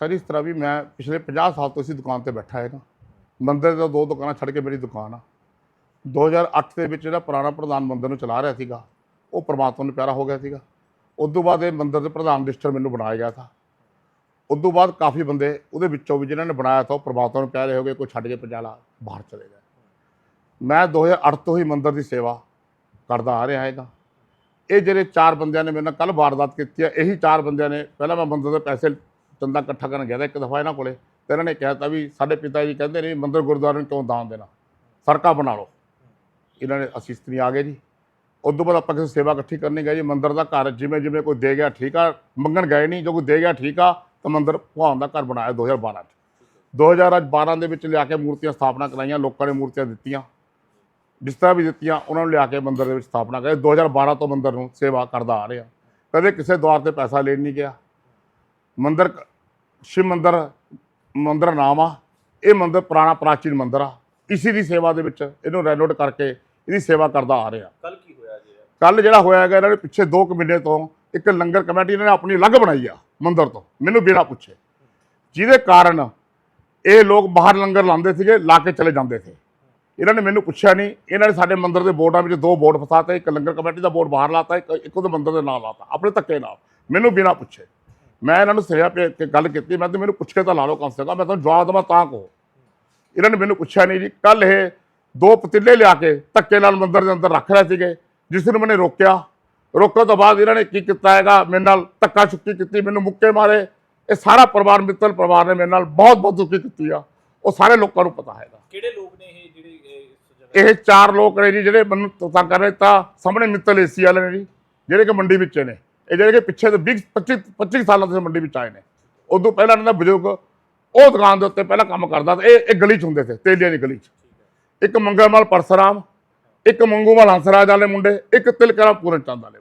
ਸਰ ਇਸ ਤਰ੍ਹਾਂ ਵੀ ਮੈਂ ਪਿਛਲੇ 50 ਸਾਲ ਤੋਂ ਇਸੇ ਦੁਕਾਨ ਤੇ ਬੈਠਾ ਹੈਗਾ। ਮੰਦਰ ਤੋਂ ਦੋ ਦੁਕਾਨਾਂ ਛੱਡ ਕੇ ਮੇਰੀ ਦੁਕਾਨ ਆ। 2008 ਦੇ ਵਿੱਚ ਜਿਹੜਾ ਪੁਰਾਣਾ ਪ੍ਰਧਾਨ ਮੰਦਰ ਨੂੰ ਚਲਾ ਰਿਹਾ ਸੀਗਾ ਉਹ ਪ੍ਰਮਾਤਮਾ ਨੂੰ ਪਿਆਰਾ ਹੋ ਗਿਆ ਸੀਗਾ। ਉਸ ਤੋਂ ਬਾਅਦ ਇਹ ਮੰਦਰ ਦੇ ਪ੍ਰਧਾਨ ਡਿਸਟਰ ਮੈਨੂੰ ਬਣਾਇਆ ਗਿਆ ਸੀ ਉਸ ਤੋਂ ਬਾਅਦ ਕਾਫੀ ਬੰਦੇ ਉਹਦੇ ਵਿੱਚੋਂ ਵੀ ਜਿਨ੍ਹਾਂ ਨੇ ਬਣਾਇਆ ਤਾਂ ਉਹ ਪ੍ਰਮਾਤਮਾ ਨੂੰ ਪਿਆਰੇ ਹੋ ਗਏ ਕੋਈ ਛੱਡ ਕੇ ਪੰਜਾਲਾ ਬਾਹਰ ਚਲੇ ਗਏ ਮੈਂ 2008 ਤੋਂ ਹੀ ਮੰਦਰ ਦੀ ਸੇਵਾ ਕਰਦਾ ਆ ਰਿਹਾ ਹੈਗਾ। ਇਹ ਜਿਹੜੇ ਚਾਰ ਬੰਦਿਆਂ ਨੇ ਮੇਰੇ ਨਾਲ ਕੱਲ ਵਾਰਦਾਤ ਕੀਤੀ ਹੈ ਇਹੀ ਚਾਰ ਬੰਦਿਆਂ ਨੇ ਪਹਿਲਾਂ ਮੈਂ ਮੰਦਰ ਦੇ ਪੈਸੇ ਚੰਦਾ ਇਕੱਠਾ ਕਰਨ ਗਿਆ ਤਾਂ ਇੱਕ ਦਫਾ ਇਹਨਾਂ ਕੋਲੇ, ਤੇ ਇਹਨਾਂ ਨੇ ਕਿਹਾ ਤਾ ਵੀ ਸਾਡੇ ਪਿਤਾ ਜੀ ਕਹਿੰਦੇ ਨੇ ਮੰਦਰ ਗੁਰਦੁਆਰੇ ਨੂੰ ਕਿਉਂ ਦਾਨ ਦੇਣਾ, ਸੜਕਾਂ ਬਣਾ ਲਓ। ਇਹਨਾਂ ਨੇ ਅਸੀਂ ਇਸਤਰੀ ਆ ਗਏ ਜੀ। ਉਸ ਤੋਂ ਬਾਅਦ ਆਪਾਂ ਕਿਸੇ ਸੇਵਾ ਇਕੱਠੀ ਕਰਨੀ ਗਏ ਜੀ, ਮੰਦਰ ਦਾ ਘਰ ਜਿਵੇਂ ਜਿਵੇਂ ਕੋਈ ਦੇ ਗਿਆ ਠੀਕ ਆ, ਮੰਗਣ ਗਏ ਨਹੀਂ, ਜੋ ਕੋਈ ਦੇ ਗਿਆ ਠੀਕ ਆ ਤਾਂ ਮੰਦਰ ਭਗਵਾਨ ਦਾ ਘਰ ਬਣਾਇਆ 2012 ਚ। 2012 ਦੇ ਵਿੱਚ ਲਿਆ ਕੇ ਮੂਰਤੀਆਂ ਸਥਾਪਨਾ ਕਰਾਈਆਂ ਲੋਕਾਂ ਨੇ ਮੂਰਤੀਆਂ ਦਿੱਤੀਆਂ। ਜਿਸ ਤਰ੍ਹਾਂ ਵੀ ਦਿੱਤੀਆਂ ਉਹਨਾਂ ਨੂੰ ਲਿਆ ਕੇ ਮੰਦਰ ਦੇ ਵਿੱਚ ਸਥਾਪਨਾ ਕਰੀ 2012 ਤੋਂ ਮੰਦਰ ਨੂੰ ਸੇਵਾ ਕਰਦਾ ਆ ਰਿਹਾ। ਕਦੇ ਕਿਸੇ ਦੁਆਰ ਤੇ ਪੈਸਾ ਲੈਣ ਨਹੀਂ ਗਿਆ। ਮੰਦਰ ਸ਼ਿਵ ਮੰਦਰ ਮੰਦਰ ਨਾਮ ਆ। ਇਹ ਮੰਦਰ ਪੁਰਾਣਾ ਪ੍ਰਾਚੀਨ ਮੰਦਰ ਆ। ਇਸੇ ਦੀ ਸੇਵਾ ਦੇ ਵਿੱਚ ਇਹਨੂੰ ਰੈਨੋਵੇਟ ਕਰਕੇ ਇਹਦੀ ਸੇਵਾ ਕਰਦਾ ਆ ਰਿਹਾ। ਕੱਲ ਕੀ ਹੋਇਆ ਜੀ? ਕੱਲ ਜਿਹੜਾ ਹੋਇਆ ਹੈਗਾ ਇਹਨਾਂ ਨੇ ਪਿੱਛੇ 2 ਮਹੀਨੇ ਤੋਂ ਇੱਕ ਲੰਗਰ ਕਮੇਟੀ ਇਹਨਾਂ ਨੇ ਆਪਣੀ ਅਲੱਗ ਬਣਾਈ ਆ ਮੰਦਰ ਤੋਂ। ਮੈਨੂੰ ਬਿਨਾਂ ਪੁੱਛੇ। ਜਿਹਦੇ ਕਾਰਨ ਇਹ ਲੋਕ ਬਾਹਰ ਲੰਗਰ ਲਾਉਂਦੇ ਸੀਗੇ, ਲਾ ਕੇ ਚਲੇ ਜਾਂਦੇ ਸੀ। ਇਹਨਾਂ ਨੇ ਮੈਨੂੰ ਪੁੱਛਿਆ ਨਹੀਂ। ਇਹਨਾਂ ਨੇ ਸਾਡੇ ਮੰਦਰ ਦੇ ਬੋਰਡਾਂ ਵਿੱਚ ਦੋ ਬੋਰਡ ਫਸਾਤੇ, ਇੱਕ ਲੰਗਰ ਕਮੇਟੀ ਦਾ ਬੋਰਡ ਬਾਹਰ ਲਾਤਾ, ਇੱਕ ਇੱਕ ਉਹਦੇ ਮੰਦਰ ਦੇ ਨਾਲ ਲਾਤਾ, ਆਪਣੇ ਧੱਕੇ ਨਾਲ। ਮੈਨੂੰ ਬਿਨਾਂ ਪੁੱਛੇ। ਮੈਂ ਇਹਨਾਂ ਨੂੰ ਸਿਆ ਪੇ ਕੇ ਗੱਲ ਕੀਤੀ। ਮੈਂ ਤੇ ਮੈਨੂੰ ਪੁੱਛੇ ਤਾਂ ਲਾ ਲਓ ਕਮ ਸੇ ਕਮ ਮੈਂ ਤੁਹਾਨੂੰ ਜਵਾਬ ਦੇਵਾਂ ਤਾਂ ਕਹੋ। ਇਹਨਾਂ ਨੇ ਮੈਨੂੰ ਪੁੱਛਿਆ ਨਹੀਂ ਜੀ। ਕੱਲ ਇਹ ਦੋ ਪਤੀਲੇ ਲਿਆ ਕੇ ਧੱਕੇ ਨਾਲ ਮੰਦਰ ਦੇ ਅੰਦਰ ਰੱਖ ਰਹੇ ਸੀਗੇ, ਜਿਸ ਨੂੰ ਮੈਨੇ ਰੋਕਿਆ। ਰੋਕਣ ਤੋਂ ਬਾਅਦ ਇਹਨਾਂ ਨੇ ਕੀ ਕੀਤਾ ਹੈਗਾ? ਮੇਰੇ ਨਾਲ ਧੱਕਾ ਚੁੱਕੀ ਕੀਤੀ ਮੈਨੂੰ ਮੁੱਕੇ ਮਾਰੇ। ਇਹ ਸਾਰਾ ਪਰਿਵਾਰ ਮਿੱਤਲ ਪਰਿਵਾਰ ਨੇ ਮੇਰੇ ਨਾਲ ਬਹੁਤ ਬਹੁਤ ਦੁੱਖੀ ਕੀਤੀ ਆ। ਉਹ ਸਾਰੇ ਲੋਕਾਂ ਨੂੰ ਪਤਾ ਹੈਗਾ। ਕਿਹੜੇ ਲੋਕ ਨੇ ਇਹ ਜਿਹੜੇ ਇਹ ਚਾਰ ਲੋਕ ਨੇ ਜੀ ਜਿਹੜੇ ਮੈਨੂੰ ਤੰਗ ਕਰ ਰਹੇ ਤਾਂ ਸਾਹਮਣੇ ਮਿੱਤਲ ਏਸੀ ਵਾਲੇ ਨੇ ਜੀ ਜਿਹੜੇ ਕਿ ਮੰਡੀ ਵਿੱਚ ਨੇ। ਇਹ ਜਿਹੜੇ ਕਿ ਪਿੱਛੇ ਦੇ 20 25 25 ਸਾਲਾਂ ਤੋਂ ਮੰਡੀ ਵਿੱਚ ਆਏ ਨੇ। ਉਦੋਂ ਪਹਿਲਾਂ ਇਹਨਾਂ ਦਾ ਬਜ਼ੁਰਗ ਉਹ ਦੁਕਾਨ ਦੇ ਉੱਤੇ ਪਹਿਲਾਂ ਕੰਮ ਕਰਦਾ ਤੇ ਇਹ ਇਹ ਗਲੀ 'ਚ ਹੁੰਦੇ ਸੀ ਤੇਲੀਆਂ ਦੀ ਗਲੀ 'ਚ। ਇੱਕ ਮੰਗਲਮਲ ਪਰਸਰਾਮ ਇੱਕ ਮੰਗੂਮਲ ਹੰਸਰਾਜ ਵਾਲੇ ਮੁੰਡੇ ਇੱਕ ਤਿਲਕਰਾ ਪੂਰਨ ਚੰਦ ਵਾਲੇ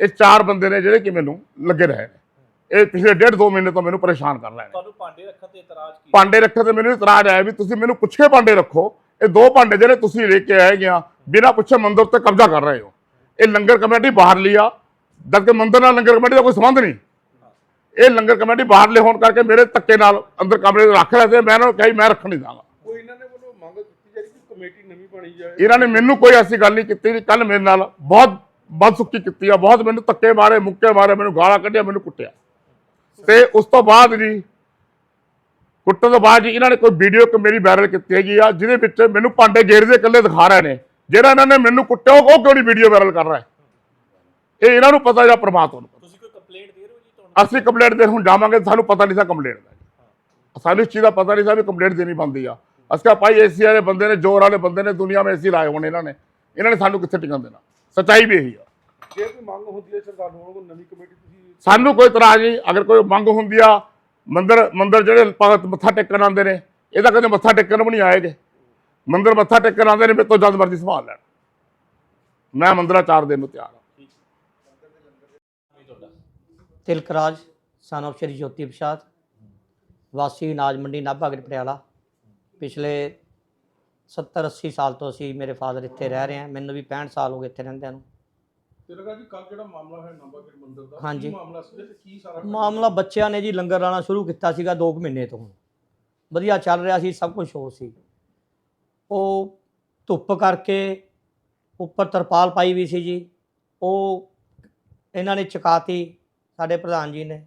ਇਹ ਚਾਰ ਬੰਦੇ ਨੇ ਜਿਹੜੇ ਕਿ ਮੈਨੂੰ ਲੱਗੇ ਰਹੇ ਨੇ। ਇਹ ਪਿਛਲੇ ਡੇਢ ਦੋ ਮਹੀਨੇ ਤੋਂ ਮੈਨੂੰ ਪਰੇਸ਼ਾਨ ਕਰ ਰਹੇ ਨੇ। ਤੁਹਾਨੂੰ ਭਾਂਡੇ ਰੱਖਣ ਤੇ ਇਤਰਾਜ਼ ਕੀ ਭਾਂਡੇ ਰੱਖਣ ਤੇ ਮੈਨੂੰ ਇਤਰਾਜ਼ ਆਇਆ ਵੀ ਤੁਸੀਂ ਮੈਨੂੰ ਪੁੱਛੇ ਭਾਂਡੇ ਰੱਖੋ। ਇਹ ਦੋ ਭਾਂਡੇ ਜਿਹੜੇ ਤੁਸੀਂ ਲੈ ਕੇ ਆਏ ਗਿਆ ਬਿਨਾਂ ਪੁੱਛੇ ਮੰਦਰ ਤੇ ਕਬਜ਼ਾ ਕਰ ਰਹੇ ਹੋ। ਇਹ ਲੰਗਰ ਕਮੇਟੀ ਬਾਹਰ ਲਿਆ ਜਦ ਕਿ ਮੰਦਰ ਨਾਲ ਲੰਗਰ ਕਮੇਟੀ ਦਾ ਕੋਈ ਸੰਬੰਧ ਨਹੀਂ। ਇਹ ਲੰਗਰ ਕਮੇਟੀ ਬਾਹਰਲੇ ਹੋਣ ਕਰਕੇ ਮੇਰੇ ਧੱਕੇ ਨਾਲ ਅੰਦਰ ਕਮਰੇ ਰੱਖ ਰਹੇ ਤੇ ਮੈਂ ਇਹਨਾਂ ਨੂੰ ਕਹੀ ਮੈਂ ਰੱਖਣ ਨਹੀਂ ਦਾਂਗਾ ਕੋਈ ਇਹਨਾਂ ਨੇ ਵੱਲੋਂ ਮੰਗ ਕੀਤੀ ਜਾ ਰਹੀ ਕਿ ਕਮੇਟੀ ਨਵੀਂ ਬਣੀ ਜਾਏ? ਇਹਨਾਂ ਨੇ ਮੈਨੂੰ ਕੋਈ ਐਸੀ ਗੱਲ ਨਹੀਂ ਕੀਤੀ ਕੱਲ ਮੇਰੇ ਨਾਲ ਬਹੁਤ ਬਦਸੁੱਕੀ ਕੀਤੀ ਆ ਬਹੁਤ ਮੈਨੂੰ ਧੱਕੇ ਮਾਰੇ ਮੁੱਕੇ ਮਾਰੇ ਮੈਨੂੰ ਗਾਲਾਂ ਕੱਢਿਆ ਮੈਨੂੰ ਕੁੱਟਿਆ। ਤੇ ਉਸ ਤੋਂ ਬਾਅਦ ਜੀ ਕੁੱਟਣ ਤੋਂ ਬਾਅਦ ਜੀ ਇਹਨਾਂ ਨੇ ਕੋਈ ਵੀਡੀਓ ਇੱਕ ਮੇਰੀ ਵਾਇਰਲ ਕੀਤੀ ਹੈਗੀ ਆ ਜਿਹਦੇ ਵਿੱਚ ਮੈਨੂੰ ਭਾਂਡੇ ਗੇਰਦੇ ਇਕੱਲੇ ਦਿਖਾ ਰਹੇ ਨੇ। ਜਿਹੜਾ ਇਹਨਾਂ ਨੇ ਮੈਨੂੰ ਕੁੱਟਿਆ ਉਹ ਕਿਉਂ ਨਹੀਂ ਵੀਡੀਓ ਵਾਇਰਲ ਕਰ ਰਿਹਾ? ਇਹ ਇਹਨਾਂ ਨੂੰ ਪਤਾ ਜਾਂ ਪ੍ਰਮਾਤਮਾ ਨੂੰ ਤੁਸੀਂ ਕੋਈ ਕੰਪਲੇਂਟ ਦੇ ਰਹੇ ਹੋ ਜੀ ਤੁਹਾਨੂੰ? ਅਸੀਂ ਕੰਪਲੇਂਟ ਦੇ ਹੁਣ ਜਾਵਾਂਗੇ ਸਾਨੂੰ ਪਤਾ ਨਹੀਂ ਸੀ ਕੰਪਲੇਂਟ ਦਾ ਸਾਨੂੰ ਇਸ ਚੀਜ਼ ਦਾ ਪਤਾ ਨਹੀਂ ਸੀ ਵੀ ਕੰਪਲੇਂਟ ਦੇਣੀ ਬੰਦੀ ਆ। ਅਸੀਂ ਕਿਹਾ ਭਾਈ ਏਸੀ ਵਾਲੇ ਬੰਦੇ ਨੇ ਜ਼ੋਰ ਵਾਲੇ ਬੰਦੇ ਨੇ ਦੁਨੀਆ ਵਿੱਚ ਏਸੀ ਲਾਏ ਹੋਣੇ ਇਹਨਾਂ ਨੇ। ਇਹਨਾਂ ਨੇ ਸਾਨੂੰ ਕਿੱਥੇ ਟਿਕਣ ਦੇਣਾ? ਸੱਚਾਈ ਵੀ ਇਹੀ ਆ। ਜੇ ਕੋਈ ਮੰਗ ਹੁੰਦੀ ਹੈ ਸਰਕਾਰ ਨੂੰ ਕੋਲ ਨਵੀਂ ਕਮੇਟੀ ਤੁਸੀਂ ਸਾਨੂੰ ਕੋਈ ਇਤਰਾਜ਼ ਨਹੀਂ। ਅਗਰ ਕੋਈ ਮੰਗ ਹੁੰਦੀ ਆ ਮੰਦਰ ਮੰਦਰ ਜਿਹੜੇ ਭਗਤ ਮੱਥਾ ਟੇਕਣ ਆਉਂਦੇ ਨੇ ਇਹ ਤਾਂ ਕਦੇ ਮੱਥਾ ਟੇਕਣ ਵੀ ਨਹੀਂ ਆਏਗੇ। ਮੰਦਰ ਮੱਥਾ ਟੇਕਣ ਆਉਂਦੇ ਨੇ ਮੇਰੇ ਤੋਂ ਜਦ ਮਰਜ਼ੀ ਸੰਭਾਲ ਲੈਣ। ਮੈਂ ਮੰਦਰਾਂ ਚਾਰ ਦਿਨ ਨੂੰ ਤਿਆਰ ਹਾਂ। ਤਿਲਕਰਾਜ son of ਸ਼੍ਰੀ ਜੋਤੀ ਪ੍ਰਸਾਦ। ਵਾਸੀ ਅਨਾਜ ਮੰਡੀ ਨਾਭਾ ਗੜ ਪਟਿਆਲਾ। ਪਿਛਲੇ 70 80 ਸਾਲ ਤੋਂ ਅਸੀਂ ਮੇਰੇ ਫਾਦਰ ਇੱਥੇ ਰਹਿ ਰਹੇ ਹਾਂ। ਮੈਨੂੰ ਵੀ 65 ਸਾਲ ਹੋ ਗਏ ਇੱਥੇ ਰਹਿੰਦਿਆਂ ਨੂੰ। ਤੇਰਾ ਜੀ ਕੱਲ ਜਿਹੜਾ ਮਾਮਲਾ ਹੈ ਨੰਬਰਗੜ ਮੰਦਿਰ ਦਾ ਹਾਂਜੀ। ਕੀ ਮਾਮਲਾ ਸੀ? ਤੇ ਕੀ ਸਾਰਾ ਮਾਮਲਾ ਬੱਚਿਆਂ ਨੇ ਜੀ ਲੰਗਰ ਲਾਣਾ ਸ਼ੁਰੂ ਕੀਤਾ ਸੀਗਾ 2 ਮਹੀਨੇ ਤੋਂ ਵਧੀਆ ਚੱਲ ਰਿਹਾ ਸੀ ਸਭ ਕੁਝ ਹੋ ਸੀ। ਉਹ ਧੁੱਪ ਕਰਕੇ ਉੱਪਰ ਤਰਪਾਲ ਪਾਈ ਵੀ ਸੀ ਜੀ। ਉਹ ਇਹਨਾਂ ਨੇ ਚਕਾਤੀ ਸਾਡੇ ਪ੍ਰਧਾਨ ਜੀ ਨੇ।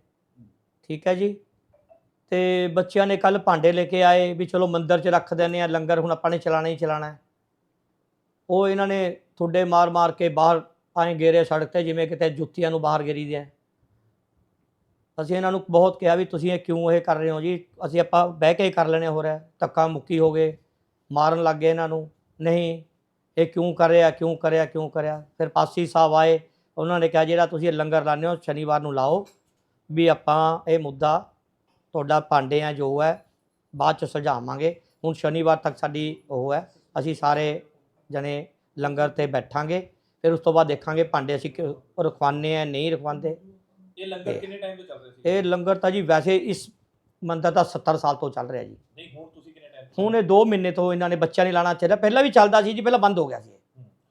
ਠੀਕ ਹੈ ਜੀ? ਤੇ ਬੱਚਿਆਂ ਨੇ ਕੱਲ ਭਾਂਡੇ ਲੈ ਕੇ ਆਏ ਵੀ ਚਲੋ ਮੰਦਿਰ 'ਚ ਰੱਖ ਦਿੰਦੇ ਆ ਲੰਗਰ ਹੁਣ ਆਪਾਂ ਨੇ ਚਲਾਣਾ ਹੀ ਚਲਾਣਾ ਉਹ ਇਹਨਾਂ ਨੇ ਠੁੱਡੇ ਮਾਰ ਮਾਰ ਕੇ ਬਾਹਰ ਆਏ ਗੇਰੇ ਸੜਕ ਤੇ, ਜਿਵੇਂ ਕਿਤੇ ਜੁੱਤੀਆਂ ਨੂੰ ਬਾਹਰ ਗੇਰੀ ਦਿਆ ਅਸੀਂ ਇਹਨਾਂ ਨੂੰ ਬਹੁਤ ਕਿਹਾ ਵੀ ਤੁਸੀਂ ਇਹ ਕਿਉਂ ਇਹ ਕਰ ਰਹੇ ਹੋ ਜੀ? ਅਸੀਂ ਆਪਾਂ ਬਹਿ ਕੇ ਹੀ ਕਰ ਲੈਣੇ ਹੋ ਰਿਹਾ ਧੱਕਾ ਮੁੱਕੀ ਹੋ ਗਏ, ਮਾਰਨ ਲੱਗ ਗਏ ਇਹਨਾਂ ਨੂੰ। ਨਹੀਂ, ਇਹ ਕਿਉਂ ਕਰ ਰਿਹਾ, ਕਿਉਂ ਕਰਿਆ ਕਿਉਂ ਕਰਿਆ ਫਿਰ ਪਾਸੀ ਸਾਹਿਬ ਆਏ, ਉਹਨਾਂ ਨੇ ਕਿਹਾ, ਜਿਹੜਾ ਤੁਸੀਂ ਇਹ ਲੰਗਰ ਲਾਉਂਦੇ ਹੋ, ਸ਼ਨੀਵਾਰ ਨੂੰ ਲਾਓ, ਵੀ ਆਪਾਂ ਇਹ ਮੁੱਦਾ ਤੁਹਾਡਾ ਭਾਂਡੇ ਆ ਜੋ ਹੈ ਬਾਅਦ ਚ ਸੁਲਝਾਵਾਂਗੇ। ਹੁਣ ਸ਼ਨੀਵਾਰ ਤੱਕ ਸਾਡੀ ਉਹ ਹੈ ਅਸੀਂ ਸਾਰੇ ਜਣੇ ਲੰਗਰ ਤੇ ਬੈਠਾਂਗੇ ਫਿਰ ਉਸ ਤੋਂ ਬਾਅਦ ਦੇਖਾਂਗੇ ਭਾਂਡੇ ਅਸੀਂ ਰਖਵਾਉਂਦੇ ਆ ਨਹੀਂ ਰਖਵਾਉਂਦੇ। ਇਹ ਲੰਗਰ ਕਿੰਨੇ ਟਾਈਮ ਤੋਂ ਚੱਲ ਰਿਹਾ ਸੀ? ਇਹ ਲੰਗਰ ਤਾਂ ਜੀ ਵੈਸੇ ਇਸ ਮੰਦਰ ਦਾ 70 ਸਾਲ ਤੋਂ ਚੱਲ ਰਿਹਾ ਜੀ। ਨਹੀਂ ਹੁਣ ਤੁਸੀਂ ਕਿੰਨੇ ਟਾਈਮ ਹੁਣ ਇਹ 2 ਮਹੀਨੇ ਤੋਂ ਇਹਨਾਂ ਨੇ ਬੱਚਿਆਂ ਨੇ ਲਾਣਾ ਚਾਹੀਦਾ। ਪਹਿਲਾਂ ਵੀ ਚੱਲਦਾ ਸੀ ਜੀ ਪਹਿਲਾਂ ਬੰਦ ਹੋ ਗਿਆ ਸੀ।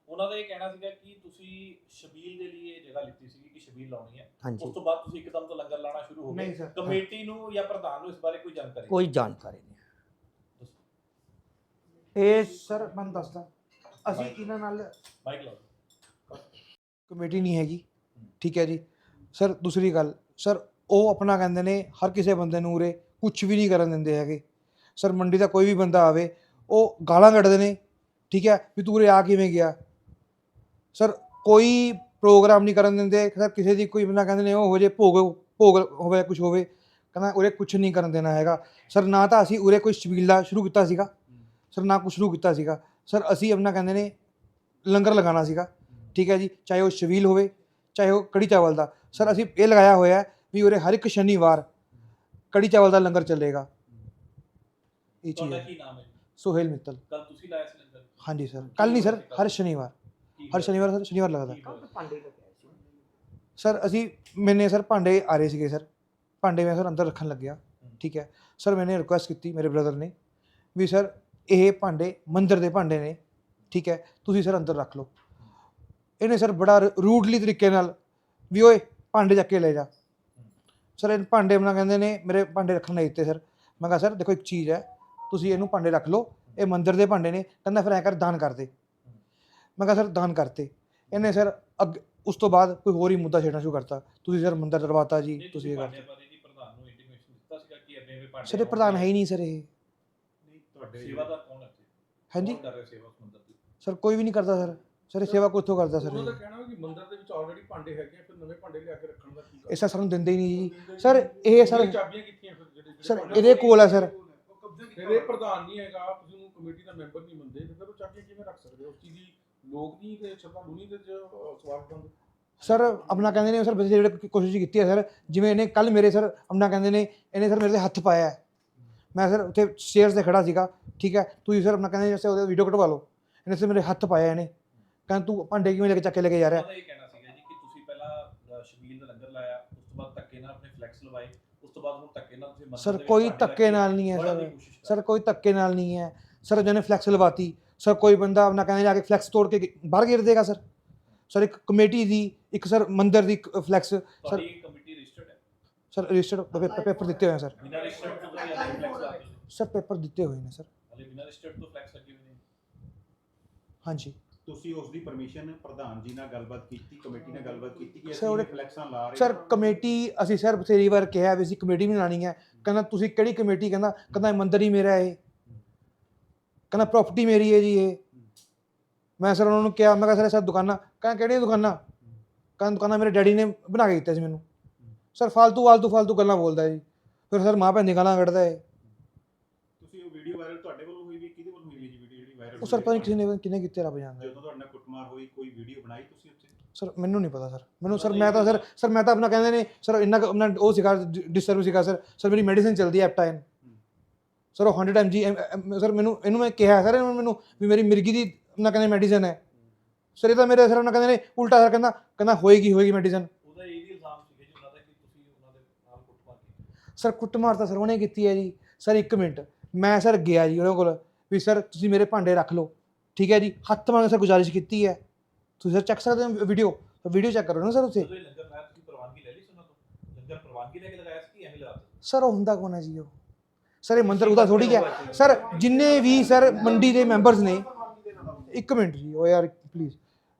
ਉਹਨਾਂ ਦਾ ਇਹ ਕਹਿਣਾ ਸੀਗਾ ਕਿ ਤੁਸੀਂ ਸ਼ਬੀਲ ਦੇ ਲਈ ਇਹ ਜਗ੍ਹਾ ਲਿੱਤੀ ਸੀ ਕਿ ਸ਼ਬੀਲ ਲਾਉਣੀ ਹੈ। ਹਾਂਜੀ। ਉਸ ਤੋਂ ਬਾਅਦ ਤੁਸੀਂ ਇੱਕਦਮ ਤੋਂ ਲੰਗਰ ਲਾਣਾ ਸ਼ੁਰੂ ਹੋ ਗਏ। ਕਮੇਟੀ ਨੂੰ ਜਾਂ ਪ੍ਰਧਾਨ ਨੂੰ ਇਸ ਬਾਰੇ ਕੋਈ ਜਾਣਕਾਰੀ? ਕੋਈ ਜਾਣਕਾਰੀ ਨਹੀਂ। ਇਹ ਸਰ ਮੈਂ ਦੱਸਦਾ ਅਸੀਂ ਇਹਨਾਂ ਨਾਲ ਮਾਈਕ ਲਾਓ। ਕਮੇਟੀ ਨਹੀਂ ਹੈਗੀ। ਠੀਕ ਹੈ ਜੀ। ਸਰ ਦੂਸਰੀ ਗੱਲ। ਸਰ ਉਹ ਆਪਣਾ ਕਹਿੰਦੇ ਨੇ ਹਰ ਕਿਸੇ ਬੰਦੇ ਨੂੰ ਉਰੇ ਕੁਝ ਵੀ ਨਹੀਂ ਕਰਨ ਦਿੰਦੇ ਹੈਗੇ। ਸਰ ਮੰਡੀ ਦਾ ਕੋਈ ਵੀ ਬੰਦਾ ਆਵੇ ਉਹ ਗਾਲਾਂ ਕੱਢਦੇ ਨੇ। ਠੀਕ ਹੈ ਵੀ ਤੂੰ ਉਰੇ ਆ ਕਿਵੇਂ ਗਿਆ? ਸਰ ਕੋਈ ਪ੍ਰੋਗਰਾਮ ਨਹੀਂ ਕਰਨ ਦਿੰਦੇ ਸਰ ਕਿਸੇ ਦੀ ਕੋਈ ਬੰਦਾ ਕਹਿੰਦੇ ਨੇ ਉਹ ਹੋ ਜੇ ਭੋਗ ਭੋਗ ਹੋਵੇ ਕੁਝ ਹੋਵੇ ਕਹਿੰਦਾ ਉਰੇ ਕੁਝ ਨਹੀਂ ਕਰਨ ਦੇਣਾ ਹੈਗਾ। ਸਰ ਨਾ ਤਾਂ ਅਸੀਂ ਉਰੇ ਕੋਈ ਛਬੀਲ ਦਾ ਸ਼ੁਰੂ ਕੀਤਾ ਸੀਗਾ। ਸਰ ਨਾ ਕੁਛ ਸ਼ੁਰੂ ਕੀਤਾ ਸੀਗਾ। ਸਰ ਅਸੀਂ ਆਪਣਾ ਕਹਿੰਦੇ ਨੇ ਲੰਗਰ ਲਗਾਉਣਾ ਸੀਗਾ। ਠੀਕ ਹੈ ਜੀ ਚਾਹੇ ਉਹ ਛਬੀਲ ਹੋਵੇ ਚਾਹੇ ਉਹ ਕੜੀ ਚਾਵਲ ਦਾ। ਸਰ ਅਸੀਂ ਇਹ ਲਗਾਇਆ ਹੋਇਆ ਵੀ ਉਰੇ ਹਰ ਇੱਕ ਸ਼ਨੀਵਾਰ ਕੜੀ ਚਾਵਲ ਦਾ ਲੰਗਰ ਚੱਲੇਗਾ। ਇਹ ਚੀਜ਼ ਤੁਹਾਡਾ ਹੈ ਕੀ ਨਾਮ ਹੈ? ਸੋਹੇਲ ਮਿੱਤਲ। ਕੱਲ ਤੁਸੀਂ ਲਾਇਆ ਸੀ ਲੰਗਰ? ਹਾਂਜੀ ਸਰ। ਕੱਲ ਨਹੀਂ ਸਰ। ਹਰ ਸ਼ਨੀਵਾਰ। ਹਰ ਸ਼ਨੀਵਾਰ ਸਰ ਸ਼ਨੀਵਾਰ ਲੱਗਦਾ। ਸਰ ਅਸੀਂ ਮੈਨੇ ਸਰ ਭਾਂਡੇ ਆ ਰਹੇ ਸੀਗੇ ਸਰ। ਭਾਂਡੇ ਮੈਂ ਸਰ ਅੰਦਰ ਰੱਖਣ ਲੱਗਿਆ। ਠੀਕ ਹੈ। ਸਰ ਮੈਨੇ ਰਿਕੁਐਸਟ ਕੀਤੀ ਮੇਰੇ ਬ੍ਰਦਰ ਨੇ ਵੀ ਸਰ ਇਹ ਭਾਂਡੇ ਮੰਦਿਰ ਦੇ ਭਾਂਡੇ ਨੇ। ਠੀਕ ਹੈ। ਤੁਸੀਂ ਸਰ ਅੰਦਰ ਰੱਖ ਲਓ। ਇਹਨੇ ਸਰ ਬੜਾ ਰੂਡਲੀ ਤਰੀਕੇ ਨਾਲ ਵੀ ਓਏ ਭਾਂਡੇ ਚੱਕ ਕੇ ਲੈ ਜਾ। ਸਰ ਇਹ ਭਾਂਡੇ ਬਣਾ ਕਹਿੰਦੇ ਨੇ ਮੇਰੇ ਭਾਂਡੇ ਰੱਖਣ ਨਹੀਂ ਦਿੱਤੇ ਸਰ। ਮੈਂ ਕਿਹਾ ਸਰ ਦੇਖੋ ਇੱਕ ਚੀਜ਼ ਹੈ। ਤੁਸੀਂ ਇਹਨੂੰ ਭਾਂਡੇ ਰੱਖ ਲਓ। ਇਹ ਮੰਦਿਰ ਦੇ ਭਾਂਡੇ ਨੇ। ਕਹਿੰਦਾ ਫਿਰ ਐ ਕਰ ਦਾਨ ਕਰ ਦੇ। ਮੈਂ ਕਿਹਾ ਸਰ ਦਾਨ ਕਰਤੇ। ਇਹਨੇ ਸਰ ਅੱਗ ਉਸ ਤੋਂ ਬਾਅਦ ਕੋਈ ਹੋਰ ਹੀ ਮੁੱਦਾ ਛੇੜਨਾ ਸ਼ੁਰੂ ਕਰਤਾ। ਤੁਸੀਂ ਸਰ ਮੰਦਿਰ ਦਰਵਾਤਾ ਜੀ ਤੁਸੀਂ ਇਹ ਬਾਰੇ ਜੀ ਪ੍ਰਧਾਨ ਨੂੰ ਇੰਟੀਮੇਸ਼ਨ ਦਿੱਤਾ ਸੀਗਾ ਕਿ ਐਵੇਂ ਐਵੇਂ ਭਾਂਡੇ ਸਰ ਇਹ ਪ੍ਰਧਾਨ ਹੈ ਹੀ ਨਹੀਂ ਸਰ ਇਹ। ਨਹੀਂ ਤੁਹਾਡੇ ਸੇਵਾਦਾਰ ਕੌਣ ਹੈ? ਹਾਂਜੀ? ਕਰ ਰਿਹਾ ਸੇਵਾ ਉਸ ਮੰਦਰ ਦੀ ਸਰ ਕੋਈ ਵੀ ਨਹੀਂ ਕਰਦਾ ਸਰ। ਸਰ ਇਹ ਸੇਵਾ ਕਿੱਥੋਂ ਕਰਦਾ ਸਰ ਉਹਨਾਂ ਦਾ ਇਹ ਕਹਿਣਾ ਕਿ ਮੰਦਿਰ ਦੇ ਵਿੱਚ ਆਲਰੇਡੀ ਭਾਂਡੇ ਹੈਗੇ ਆ, ਫਿਰ ਨਵੇਂ ਭਾਂਡੇ ਲਿਆ ਕੇ ਰੱਖਣ ਦਾ ਕੀ ਇਹ ਸਰ ਸਾਨੂੰ ਦਿੰਦੇ ਹੀ ਨਹੀਂ ਜੀ। ਸਰ ਇਹ ਸਰ ਚਾਬੀਆਂ ਕਿੱਥੀਆਂ ਫਿਰ ਜਿਹੜੇ ਜਿਹੜੇ ਸਰ ਭਾਂਡੇ- ਇਹਦੇ ਕੋਲ ਹੈ ਸਰ। ਫਿਰ ਇਹ ਪ੍ਰਧਾਨ ਨਹੀਂ ਹੈਗਾ ਤੁਸੀਂ ਉਹਨੂੰ ਕਮੇਟੀ ਦਾ ਮੈਂਬਰ ਨਹੀਂ ਮੰਨਦੇ ਤੇ ਫਿਰ ਉਹ ਚਾਬੀਆਂ ਕਿਵੇਂ ਰੱਖ ਸਕਦੇ ਹੋ? ਉਸ ਚੀਜ਼ ਦੀ ਲੋਕ ਨਹੀਂ ਤੇ ਸ਼ਰਧਾਲੂ ਨਹੀਂ ਤੇ ਜ- ਅਹ ਸਵਾਰਥ ਬੰਦ ਸਰ ਆਪਣਾ ਕਹਿੰਦੇ ਨੇ ਸਰ ਬਸ ਜਿਹੜੇ ਕੋਸ਼ਿਸ਼ ਕੀਤੀ ਹੈ ਸਰ ਜਿਵੇਂ ਇਹਨੇ ਕੱਲ ਮੇਰੇ ਸਰ ਆਪਣਾ ਕਹਿੰਦੇ ਨੇ ਇਹਨੇ ਸਰ ਮੇਰੇ ਤੇ ਹੱਥ ਪਾਇਆ ਹੈ। ਮੈਂ ਸਰ ਉੱਥੇ ਸਟੇਅਰਸ ਤੇ ਖੜਾ ਸੀਗਾ ਠੀਕ ਹੈ? ਤੁਸੀਂ ਸਰ ਆਪਣਾ ਕਹਿੰਦੇ ਜਿਵੇਂ ਉਹਦੇ ਵੀਡੀਓ ਕਟਵਾ ਲਓ। ਇਹਨੇ ਸਰ ਮੇਰੇ ਹੱਥ ਪਾਇਆ ਇਹਨੇ। ਕਹਿੰਦਾ ਤੂੰ ਭਾਂਡੇ ਕਿਵੇਂ ਲੈ ਕੇ ਚੱਕ ਕੇ ਲੈ ਕੇ ਜਾ ਰਿਹਾ? ਉਹਦਾ ਇਹ ਕਹਿਣਾ ਸੀਗਾ ਜੀ ਕਿ ਤੁਸੀਂ ਪਹਿਲਾਂ ਸ਼ਬੀਲ ਦਾ ਲੰਗਰ ਲਾਇਆ ਉਸ ਤੋਂ ਬਾਅਦ ਧੱਕੇ ਨਾਲ ਆਪਣੇ ਫਲੈਕਸ ਲਵਾਏ ਉਸ ਤੋਂ ਬਾਅਦ ਹੁਣ ਧੱਕੇ ਨਾਲ ਤੁਸੀਂ ਮੰਦਰ ਸਰ ਦੇ ਵਿੱਚ ਕੋਈ ਭਾਂਡੇ ਧੱਕੇ ਨਾਲ ਨਹੀਂ ਹੈ ਦੀ ਸਰ ਕੋਸ਼ਿਸ਼ ਕਰ ਸਰ ਕੋਈ ਧੱਕੇ ਨਾਲ ਨਹੀਂ ਹੈ। ਸਰ ਜਿਹਨੇ ਫਲੈਕਸ ਲਵਾਤੀ। ਸਰ ਕੋਈ ਬੰਦਾ ਆਪਣਾ ਕਹਿੰਦੇ ਜਾ ਕੇ ਫਲੈਕਸ ਤੋੜ ਕੇ ਬਾਹਰ ਗਿਰ ਦੇਗਾ ਸਰ। ਸਰ ਇੱਕ ਕਮੇਟੀ ਦੀ ਇੱਕ ਸਰ ਮੰਦਰ ਦੀ ਫਲੈਕਸ ਸਰ ਤੁਹਾਡੀ ਕਮੇਟੀ ਰਜਿਸਟਰਡ ਹੈ? ਸਰ ਰਜਿਸਟਰਡ ਪੇਪਰ ਦਿੱਤੇ ਹੋਏ ਹੈ ਸਰ। ਬਿਨਾਂ ਰਜਿਸਟਰਡ ਤੋਂ ਤੁਸੀਂ ਅਲੱਗ ਫਲੈਕਸ ਸਰ ਪੇਪਰ ਦਿੱਤੇ ਹੋਏ ਨੇ ਸਰ। ਹਲੇ ਬਿਨਾਂ ਰਜਿਸਟਰਡ ਤੋਂ ਫਲੈਕਸ ਲੱਗੇ ਹੋਏ ਨੇ? ਹਾਂਜੀ। ਤੁਸੀਂ ਉਸ ਦੀ ਪਰਮਿਸ਼ਨ ਪ੍ਰਧਾਨ ਜੀ ਨਾਲ ਗੱਲਬਾਤ ਕੀਤੀ ਕਮੇਟੀ ਨਾਲ ਗੱਲਬਾਤ ਕੀਤੀ ਕਿ ਅਸੀਂ ਉਹਦੇ- ਫਲੈਕਸਾਂ ਲਾ ਰਹੇ ਸਰ ਹਾਂ। ਕਮੇਟੀ ਅਸੀਂ ਸਰ ਬਥੇਰੀ ਵਾਰ ਕਿਹਾ ਵੀ ਅਸੀਂ ਕਮੇਟੀ ਬਣਾਣੀ ਹੈ। ਕਹਿੰਦਾ ਤੁਸੀਂ ਕਿਹੜੀ ਕਮੇਟੀ? ਕਹਿੰਦਾ ਕਹਿੰਦਾ ਇਹ ਮੰਦਰ ਹੀ ਮੇਰਾ ਹੈ ਕਹਿੰਦਾ ਪ੍ਰਾਪਰਟੀ ਮੇਰੀ ਹੈ ਜੀ ਇਹ। ਮੈਂ ਸਰ ਉਹਨਾਂ ਨੂੰ ਕਿਹਾ ਮੈਂ ਕਿਹਾ ਸਰ ਇਹ ਦੁਕਾਨਾਂ। ਕਹਿੰਦਾ ਕਿਹੜੀਆਂ ਦੁਕਾਨਾਂ? ਕਹਿੰਦਾ ਦੁਕਾਨਾਂ ਮੇਰੇ ਡੈਡੀ ਨੇ ਬਣਾ ਕੇ ਦਿੱਤੀਆਂ ਸੀ ਮੈਨੂੰ। ਸਰ ਫालतू ਫालतू ਫालतू ਗੱਲਾਂ ਬੋਲਦਾ ਜੀ। ਫਿਰ ਸਰ ਮਾਂ ਭੈਣ ਦੀ ਗਾਲਾਂ ਕੱਢਦਾ ਹੈ ਤੁਸੀਂ ਉਹ ਵੀਡੀਓ ਵਾਇਰਲ ਤੁਹਾਡੇ ਵੱਲੋਂ ਹੋਈ ਵੀ ਕਿਹਦੇ ਵੱਲੋਂ ਹੋਈ ਹੈ ਜੀ ਵੀਡੀਓ ਜਿਹੜੀ ਵਾਇਰਲ ਉਹ ਸਰ ਪਤਾ ਨਹੀਂ ਕਿਸੇ ਨੇ ਕਿਨੇ ਕੀਤੇ ਰੱਬ ਜਾਣਦਾ। ਜਦੋਂ ਤੁਹਾਡੇ ਨਾਲ ਕੁੱਟਮਾਰ ਹੋਈ ਕੋਈ ਵੀਡੀਓ ਬਣਾਈ ਤੁਸੀਂ ਉੱਥੇ? ਸਰ ਮੈਨੂੰ ਨਹੀਂ ਪਤਾ ਸਰ। ਮੈਨੂੰ ਸਰ ਮੈਂ ਤਾਂ ਸਰ ਸਰ ਮੈਂ ਤਾਂ ਆਪਣਾ ਕਹਿੰਦੇ ਨੇ ਸਰ ਇੰਨਾ ਉਹ ਸਿਖਾ ਡਿਸਟਰਬ ਸਿਖਾ ਸਰ। ਸਰ ਮੇਰੀ ਮੈਡੀਸਿਨ ਚੱਲਦੀ ਹੈ ਐਪਟਾਈਨ ਸਰ ਉਹ 100 ਐਮਜੀ ਸਰ ਮੈਨੂੰ ਇਹਨੂੰ ਮੈਂ ਕਿਹਾ ਸਰ ਇਹਨੂੰ ਮੈਨੂੰ ਵੀ ਮੇਰੀ ਮਿਰਗੀ ਦੀ ਆਪਣਾ ਕਹਿੰਦੇ ਮੈਡੀਸਿਨ ਹੈ। ਸਰ ਇਹ ਤਾਂ ਮੇਰੇ ਸਰ ਉਹਨਾਂ ਕਹਿੰਦੇ ਨੇ ਉਲਟਾ ਸਰ ਕਹਿੰਦਾ ਕਹਿੰਦਾ ਹੋਏਗੀ ਹੋਏਗੀ ਮੈਡੀਸਿਨ ਉਹਦਾ ਇਹ ਵੀ ਇਲਜ਼ਾਮ ਸੀਗਾ ਜੀ ਉਹਨਾਂ ਦਾ ਕਿ ਤੁਸੀਂ ਉਹਨਾਂ ਦੇ ਨਾਲ ਕੁੱਟਮਾਰ ਕੀਤੀ। ਸਰ ਕੁੱਟਮਾਰ ਤਾਂ ਸਰ ਉਹਨੇ ਕੀਤੀ ਹੈ ਜੀ। ਸਰ ਇੱਕ ਮਿੰਟ। ਮੈਂ ਸਰ ਗਿਆ ਜੀ ਉਹਨਾਂ ਕੋਲ ਵੀ ਸਰ ਤੁਸੀਂ ਮੇਰੇ ਭਾਂਡੇ ਰੱਖ ਲਓ। ਠੀਕ ਹੈ ਜੀ? ਹੱਥ ਮੰਗ ਸਰ ਗੁਜ਼ਾਰਿਸ਼ ਕੀਤੀ ਹੈ। ਤੁਸੀਂ ਸਰ ਚੱਕ ਸਕਦੇ ਹੋ ਵੀਡੀਓ ਵੀਡੀਓ ਚੈੱਕ ਕਰੋ ਨਾ ਸਰ ਉੱਥੇ। ਲੰਗਰ ਪ੍ਰਵਾਨਗੀ ਲੈ ਲਈ ਸੀ ਉਹਨਾਂ ਤੋਂ? ਲੰਗਰ ਪ੍ਰਵਾਨਗੀ ਲੈ ਕੇ ਲਗਾਇਆ ਸੀ ਕਿ ਐਵੇਂ ਲਗਾ ਸਰ ਉਹ ਹੁੰਦਾ ਕੌਣ ਹੈ ਜੀ ਉਹ? ਸਰ ਇਹ ਮੰਦਰ ਉਹਦਾ ਥੋੜੀ ਹੈ। ਸਰ ਜਿੰਨੇ ਵੀ ਸਰ ਮੰਡੀ ਦੇ ਮੈਂਬਰਸ ਨੇ ਇੱਕ ਮਿੰਟ ਜੀ ਉਹ ਯਾਰ ਪਲੀਜ਼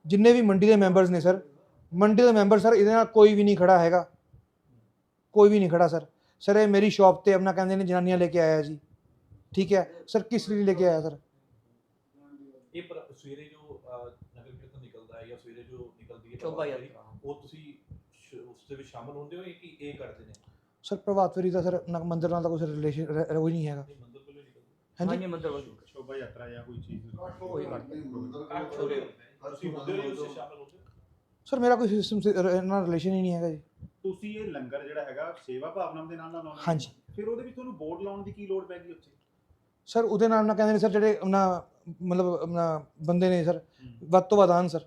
ਜਿੰਨੇ ਵੀ ਮੰਡੀ ਦੇ ਮੈਂਬਰਸ ਨੇ ਸਰ ਮੰਡੀ ਦੇ ਮੈਂਬਰ ਸਰ ਇਹਦੇ ਨਾਲ ਕੋਈ ਵੀ ਨਹੀਂ ਖੜਾ ਹੈਗਾ। ਕੋਈ ਵੀ ਨਹੀਂ ਖੜਾ ਸਰ। ਸਰ ਇਹ ਮੇਰੀ ਸ਼ਾਪ ਤੇ ਆਪਣਾ ਕਹਿੰਦੇ ਨੇ ਜਨਾਨੀਆਂ ਲੈ ਕੇ ਆਇਆ ਜੀ। ਠੀਕ ਹੈ? ਸਰ ਕਿਸ ਲਈ ਲੈ ਕੇ ਆਇਆ ਸਰ? ਇਹ ਪਰ ਸਵੇਰੇ ਜੋ ਨਗਰ ਕੀਰਤਨ ਨਿਕਲਦਾ ਹੈ ਜਾਂ ਸਵੇਰੇ ਜੋ ਨਿਕਲਦੀ ਹੈ ਯਾਤਰਾ। ਉਹ ਤੁਸੀਂ ਉਸ ਦੇ ਵਿੱਚ ਸ਼ਾਮਲ ਹੁੰਦੇ ਹੋ ਕਿ ਇਹ ਕਰਦੇ ਨੇ? ਸਰ ਪ੍ਰਭਾਤ ਫੇਰੀ ਦਾ ਸਰ ਨਾ- ਮੰਦਰ ਨਾਲ ਤਾਂ ਕੋਈ ਰਿਲੇਸ਼ਨ ਕੋਈ ਨਹੀਂ ਹੈਗਾ। ਹਾਂਜੀ? ਹਾਂਜੀ ਮੰਦਰ ਵੱਲ ਸ਼ੋਭਾ ਯਾਤਰਾ ਜਾਂ ਕੋਈ ਚੀਜ਼ ਕੋਈ ਕਰਦੇ ਤੁਸੀਂ ਹੁੰਦੇ ਹੋ ਜੀ ਉਸ 'ਚ ਸ਼ਾਮਲ ਹੁੰਦੇ ਹੋ? ਸਰ ਮੇਰਾ ਕੋਈ ਸਿਸਟਮ ਨਾਲ ਰਿਲੇਸ਼ਨ ਹੀ ਨਹੀਂ ਹੈਗਾ ਜੀ। ਤੁਸੀਂ ਇਹ ਲੰਗਰ ਜਿਹੜਾ ਹੈਗਾ ਸੇਵਾ ਭਾਵਨਾ ਦੇ ਨਾਲ ਨਾਲ ਲਾਉਣਾ ਹਾਂਜੀ। ਫਿਰ ਉਹਦੇ ਵਿੱਚ ਤੁਹਾਨੂੰ ਬੋਰਡ ਲਾਉਣ ਦੀ ਕੀ ਲੋੜ ਪੈ ਗਈ ਉੱਥੇ? ਸਰ ਉਹਦੇ ਨਾਲ ਨਾ ਕਹਿੰਦੇ ਨੇ ਸਰ ਜਿਹੜੇ ਆਪਣਾ ਮਤਲਬ ਆਪਣਾ ਬੰਦੇ ਨੇ ਸਰ ਵੱਧ ਤੋਂ ਵੱਧ ਆਉਣ ਸਰ।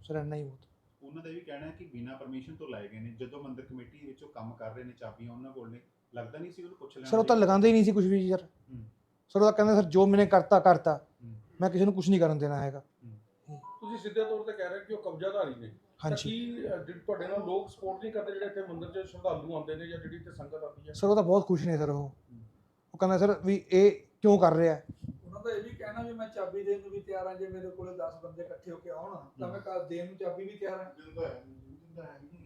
ਸਰ ਇੰਨਾ ਹੀ ਬਹੁਤ। ਉਹਨਾਂ ਦਾ ਇਹ ਵੀ ਕਹਿਣਾ ਹੈ ਕਿ ਬਿਨਾਂ ਪਰਮਿਸ਼ਨ ਤੋਂ ਲਾਏ ਗਏ ਨੇ। ਜਦੋਂ ਮੰਦਰ ਕਮੇਟੀ ਵਿੱਚੋਂ ਕੰਮ ਕਰ ਰਹੇ ਨੇ ਚਾਬੀਆਂ ਉਹਨਾਂ ਕੋਲ ਨੇ ਲੱਗਦਾ ਨਹੀਂ ਸੀ ਉਹਨੂੰ ਪੁੱਛ ਲੈਣਾ ਸਰ ਉਹ ਤਾਂ ਲਗਾਉਂਦੇ ਹੀ ਨਹੀਂ ਸੀ ਕੁਝ ਵੀ ਹੂੰ। ਸਰ ਉਹ ਤਾਂ ਕਹਿੰਦੇ ਸਰ ਜੋ ਮੈਨੇ ਕਰਤਾ ਕਰਤਾ। ਹੂੰ। ਮੈਂ ਕਿਸੇ ਨੂੰ ਕੁਝ ਨਹੀਂ ਕਰਨ ਦੇਣਾ ਹੈਗਾ। ਤੁਸੀਂ ਸਿੱਧੇ ਤੌਰ ਤੇ ਕਹਿ ਰਹੇ ਕਿ ਉਹ ਕਬਜ਼ਾਧਾਰੀ ਨੇ। ਤਾਂ ਹਾਂਜੀ। ਕੀ ਅ, ਜਿਹੜੇ ਤੁਹਾਡੇ ਨਾਲ ਲੋਕ ਸਪੋਰਟ ਨਹੀਂ ਕਰਦੇ ਜਿਹੜੇ ਇੱਥੇ ਮੰਦਿਰ 'ਚ ਸ਼ਰਧਾਲੂ ਆਉਂਦੇ ਨੇ ਜਾਂ ਜਿਹੜੀ ਇੱਥੇ ਸੰਗਤ ਆਉਂਦੀ ਹੈ? ਸਰ ਉਹ ਤਾਂ ਬਹੁਤ ਖੁਸ਼ ਨੇ ਸਰ ਉਹ। ਉਹ ਕਹਿੰਦਾ ਸਰ ਵੀ ਇਹ ਕਿਉਂ ਕਰ ਰਿਹਾ? ਹੈ? ਦਾ ਇਹ ਵੀ ਕਹਿਣਾ ਵੀ ਮੈਂ ਚਾਬੀ ਦੇਣ ਨੂੰ ਵੀ ਤਿਆਰ ਹਾਂ ਜੇ ਮੇਰੇ ਕੋਲੇ 10 ਬੰਦੇ ਇਕੱਠੇ ਹੋ ਕੇ ਆਉਣ ਤਾਂ ਮੈਂ ਘਰ ਦੇਣ ਨੂੰ ਚਾਬੀ ਵੀ ਤਿਆਰ ਹਾਂ।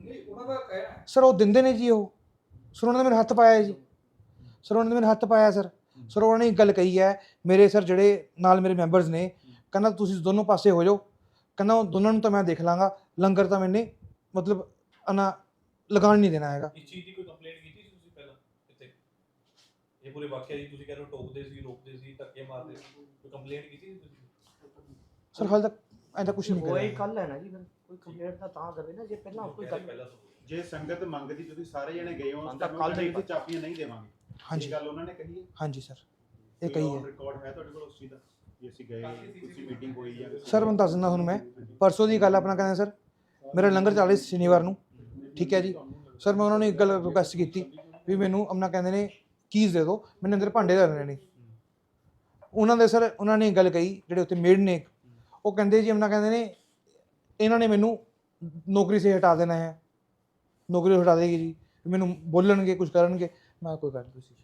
ਨਹੀਂ ਉਹਨਾਂ ਦਾ ਕਹਿਣਾ ਹੈ। ਸਰ ਉਹ ਦਿੰਦੇ ਨੇ ਜੀ ਉਹ। ਸਰ ਉਹਨਾਂ ਨੇ ਮੇਰੇ ਹੱਥ ਪਾਇਆ ਹੈ ਜੀ। ਸਰ ਉਹਨਾਂ ਨੇ ਮੇਰੇ ਹੱਥ ਪਾਇਆ ਸਰ। ਸਰ ਉਹਨਾਂ ਨੇ ਇੱਕ ਗੱਲ ਕਹੀ ਹੈ ਮੇਰੇ ਸਰ ਜਿਹੜੇ ਨਾਲ ਮੇਰੇ ਮੈਂਬਰਸ ਨੇ ਕਹਿੰਦਾ ਤੁਸੀਂ ਦੋਨੋਂ ਪਾਸੇ ਹੋ ਜਾਓ। ਕਹਿੰਦਾ ਉਹ ਦੋਨਾਂ ਨੂੰ ਤਾਂ ਮੈਂ ਦੇਖ ਲਾਂਗਾ। ਲੰਗਰ ਤਾਂ ਮੈਨੇ ਮਤਲਬ ਅਨਾ ਲਗਾਉਣ ਨਹੀਂ ਦੇਣਾ ਹੈਗਾ। ਇਸ ਚੀਜ਼ ਦੀ ਕੋਈ ਕੰਪਲੇਂਟ ਕੀਤੀ ਇਹ ਪੂਰੇ ਵਾਕਿਆ ਦੀ ਤੁਸੀਂ ਕਹਿ ਰਹੇ ਹੋ ਟੋਕਦੇ ਸੀ ਰੋਕਦੇ ਸੀ ਧੱਕੇ ਮਾਰਦੇ ਸੀ। ਕੋਈ ਕੰਪਲੇਂਟ ਕੀਤੀ ਸੀ ਤੁਸੀਂ? ਸਰ ਹਾਲ ਤੱਕ ਐਂਦਾ ਕੁਝ ਨਹੀਂ ਕਰਿਆ। ਕੱਲ ਹੈ ਨਾ ਜੀ ਫਿਰ ਕੋਈ ਕੰਪਲੇਂਟ ਤਾਂ ਤਾਂ ਦੇਵੇ ਨਾ ਜੇ ਪਹਿਲਾਂ ਕੋਈ ਗੱਲ ਪਹਿਲਾਂ ਜੇ ਸੰਗਤ ਮੰਗਦੀ ਤੁਸੀਂ ਸਾਰੇ ਜਣੇ ਗਏ ਹੋ ਹਾਂ, ਤਾਂ ਤਾਂ ਕੱਲ ਕੱਲ੍ਹ ਦੇ ਵਿੱਚ ਚਾਬੀਆਂ ਨਹੀਂ ਦੇਵਾਂਗੇ। ਹਾਂਜੀ। ਇਹ ਗੱਲ ਉਹਨਾਂ ਨੇ ਕਹੀ ਹੈ? ਹਾਂਜੀ ਸਰ। ਇਹ ਕਹੀ ਹੈ। ਰਿਕਾਰਡ ਹੈ ਤੁਹਾਡੇ ਕੋਲ ਉਸ ਚੀਜ਼ ਦਾ? ਜੇ ਅਸੀਂ ਗਏ ਕੋਈ ਮੀਟਿੰਗ ਹੋਈ ਜਾਂ ਸਰ ਮੈਂ ਦੱਸ ਦਿੰਦਾ ਤੁਹਾਨੂੰ ਮੈਂ। ਪਰਸੋਂ ਦੀ ਗੱਲ ਆਪਣਾ ਕਹਿੰਦਾ ਸਰ। ਮੇਰਾ ਲੰਗਰ ਚੱਲ ਰਿਹਾ ਸੀ ਸ਼ਨੀਵਾਰ ਨੂੰ। ਠੀਕ ਹੈ ਜੀ। ਸਰ ਮੈਂ ਉਹਨਾਂ ਨੂੰ ਇੱਕ ਗੱਲ ਰਿਕੁਐਸਟ ਕੀਤੀ ਵੀ ਮੈਨੂੰ ਆਪਣਾ ਕਹਿੰਦੇ ਨੇ ਕੀਜ਼ ਦੇ ਦਿਓ ਮੈਨੂੰ ਅੰਦਰ ਭਾਂਡੇ ਲੈਣੇ ਨੇ ਉਹਨਾਂ ਦੇ ਸਰ ਉਹਨਾਂ ਨੇ ਗੱਲ ਕਹੀ ਜਿਹੜੇ ਉੱਥੇ ਮੇਡ ਨੇ ਇੱਕ, ਉਹ ਕਹਿੰਦੇ ਜੀ ਆਪਣਾ ਕਹਿੰਦੇ ਨੇ ਇਹਨਾਂ ਨੇ ਮੈਨੂੰ ਨੌਕਰੀ ਸੇ ਹਟਾ ਦੇਣਾ ਹੈ। ਨੌਕਰੀ ਹਟਾ ਦੇਗੀ ਜੀ ਮੈਨੂੰ ਬੋਲਣਗੇ ਕੁਝ ਕਰਨਗੇ। ਮੈਂ ਕਿਹਾ ਕੋਈ ਗੱਲ ਨਹੀਂ ਤੁਸੀਂ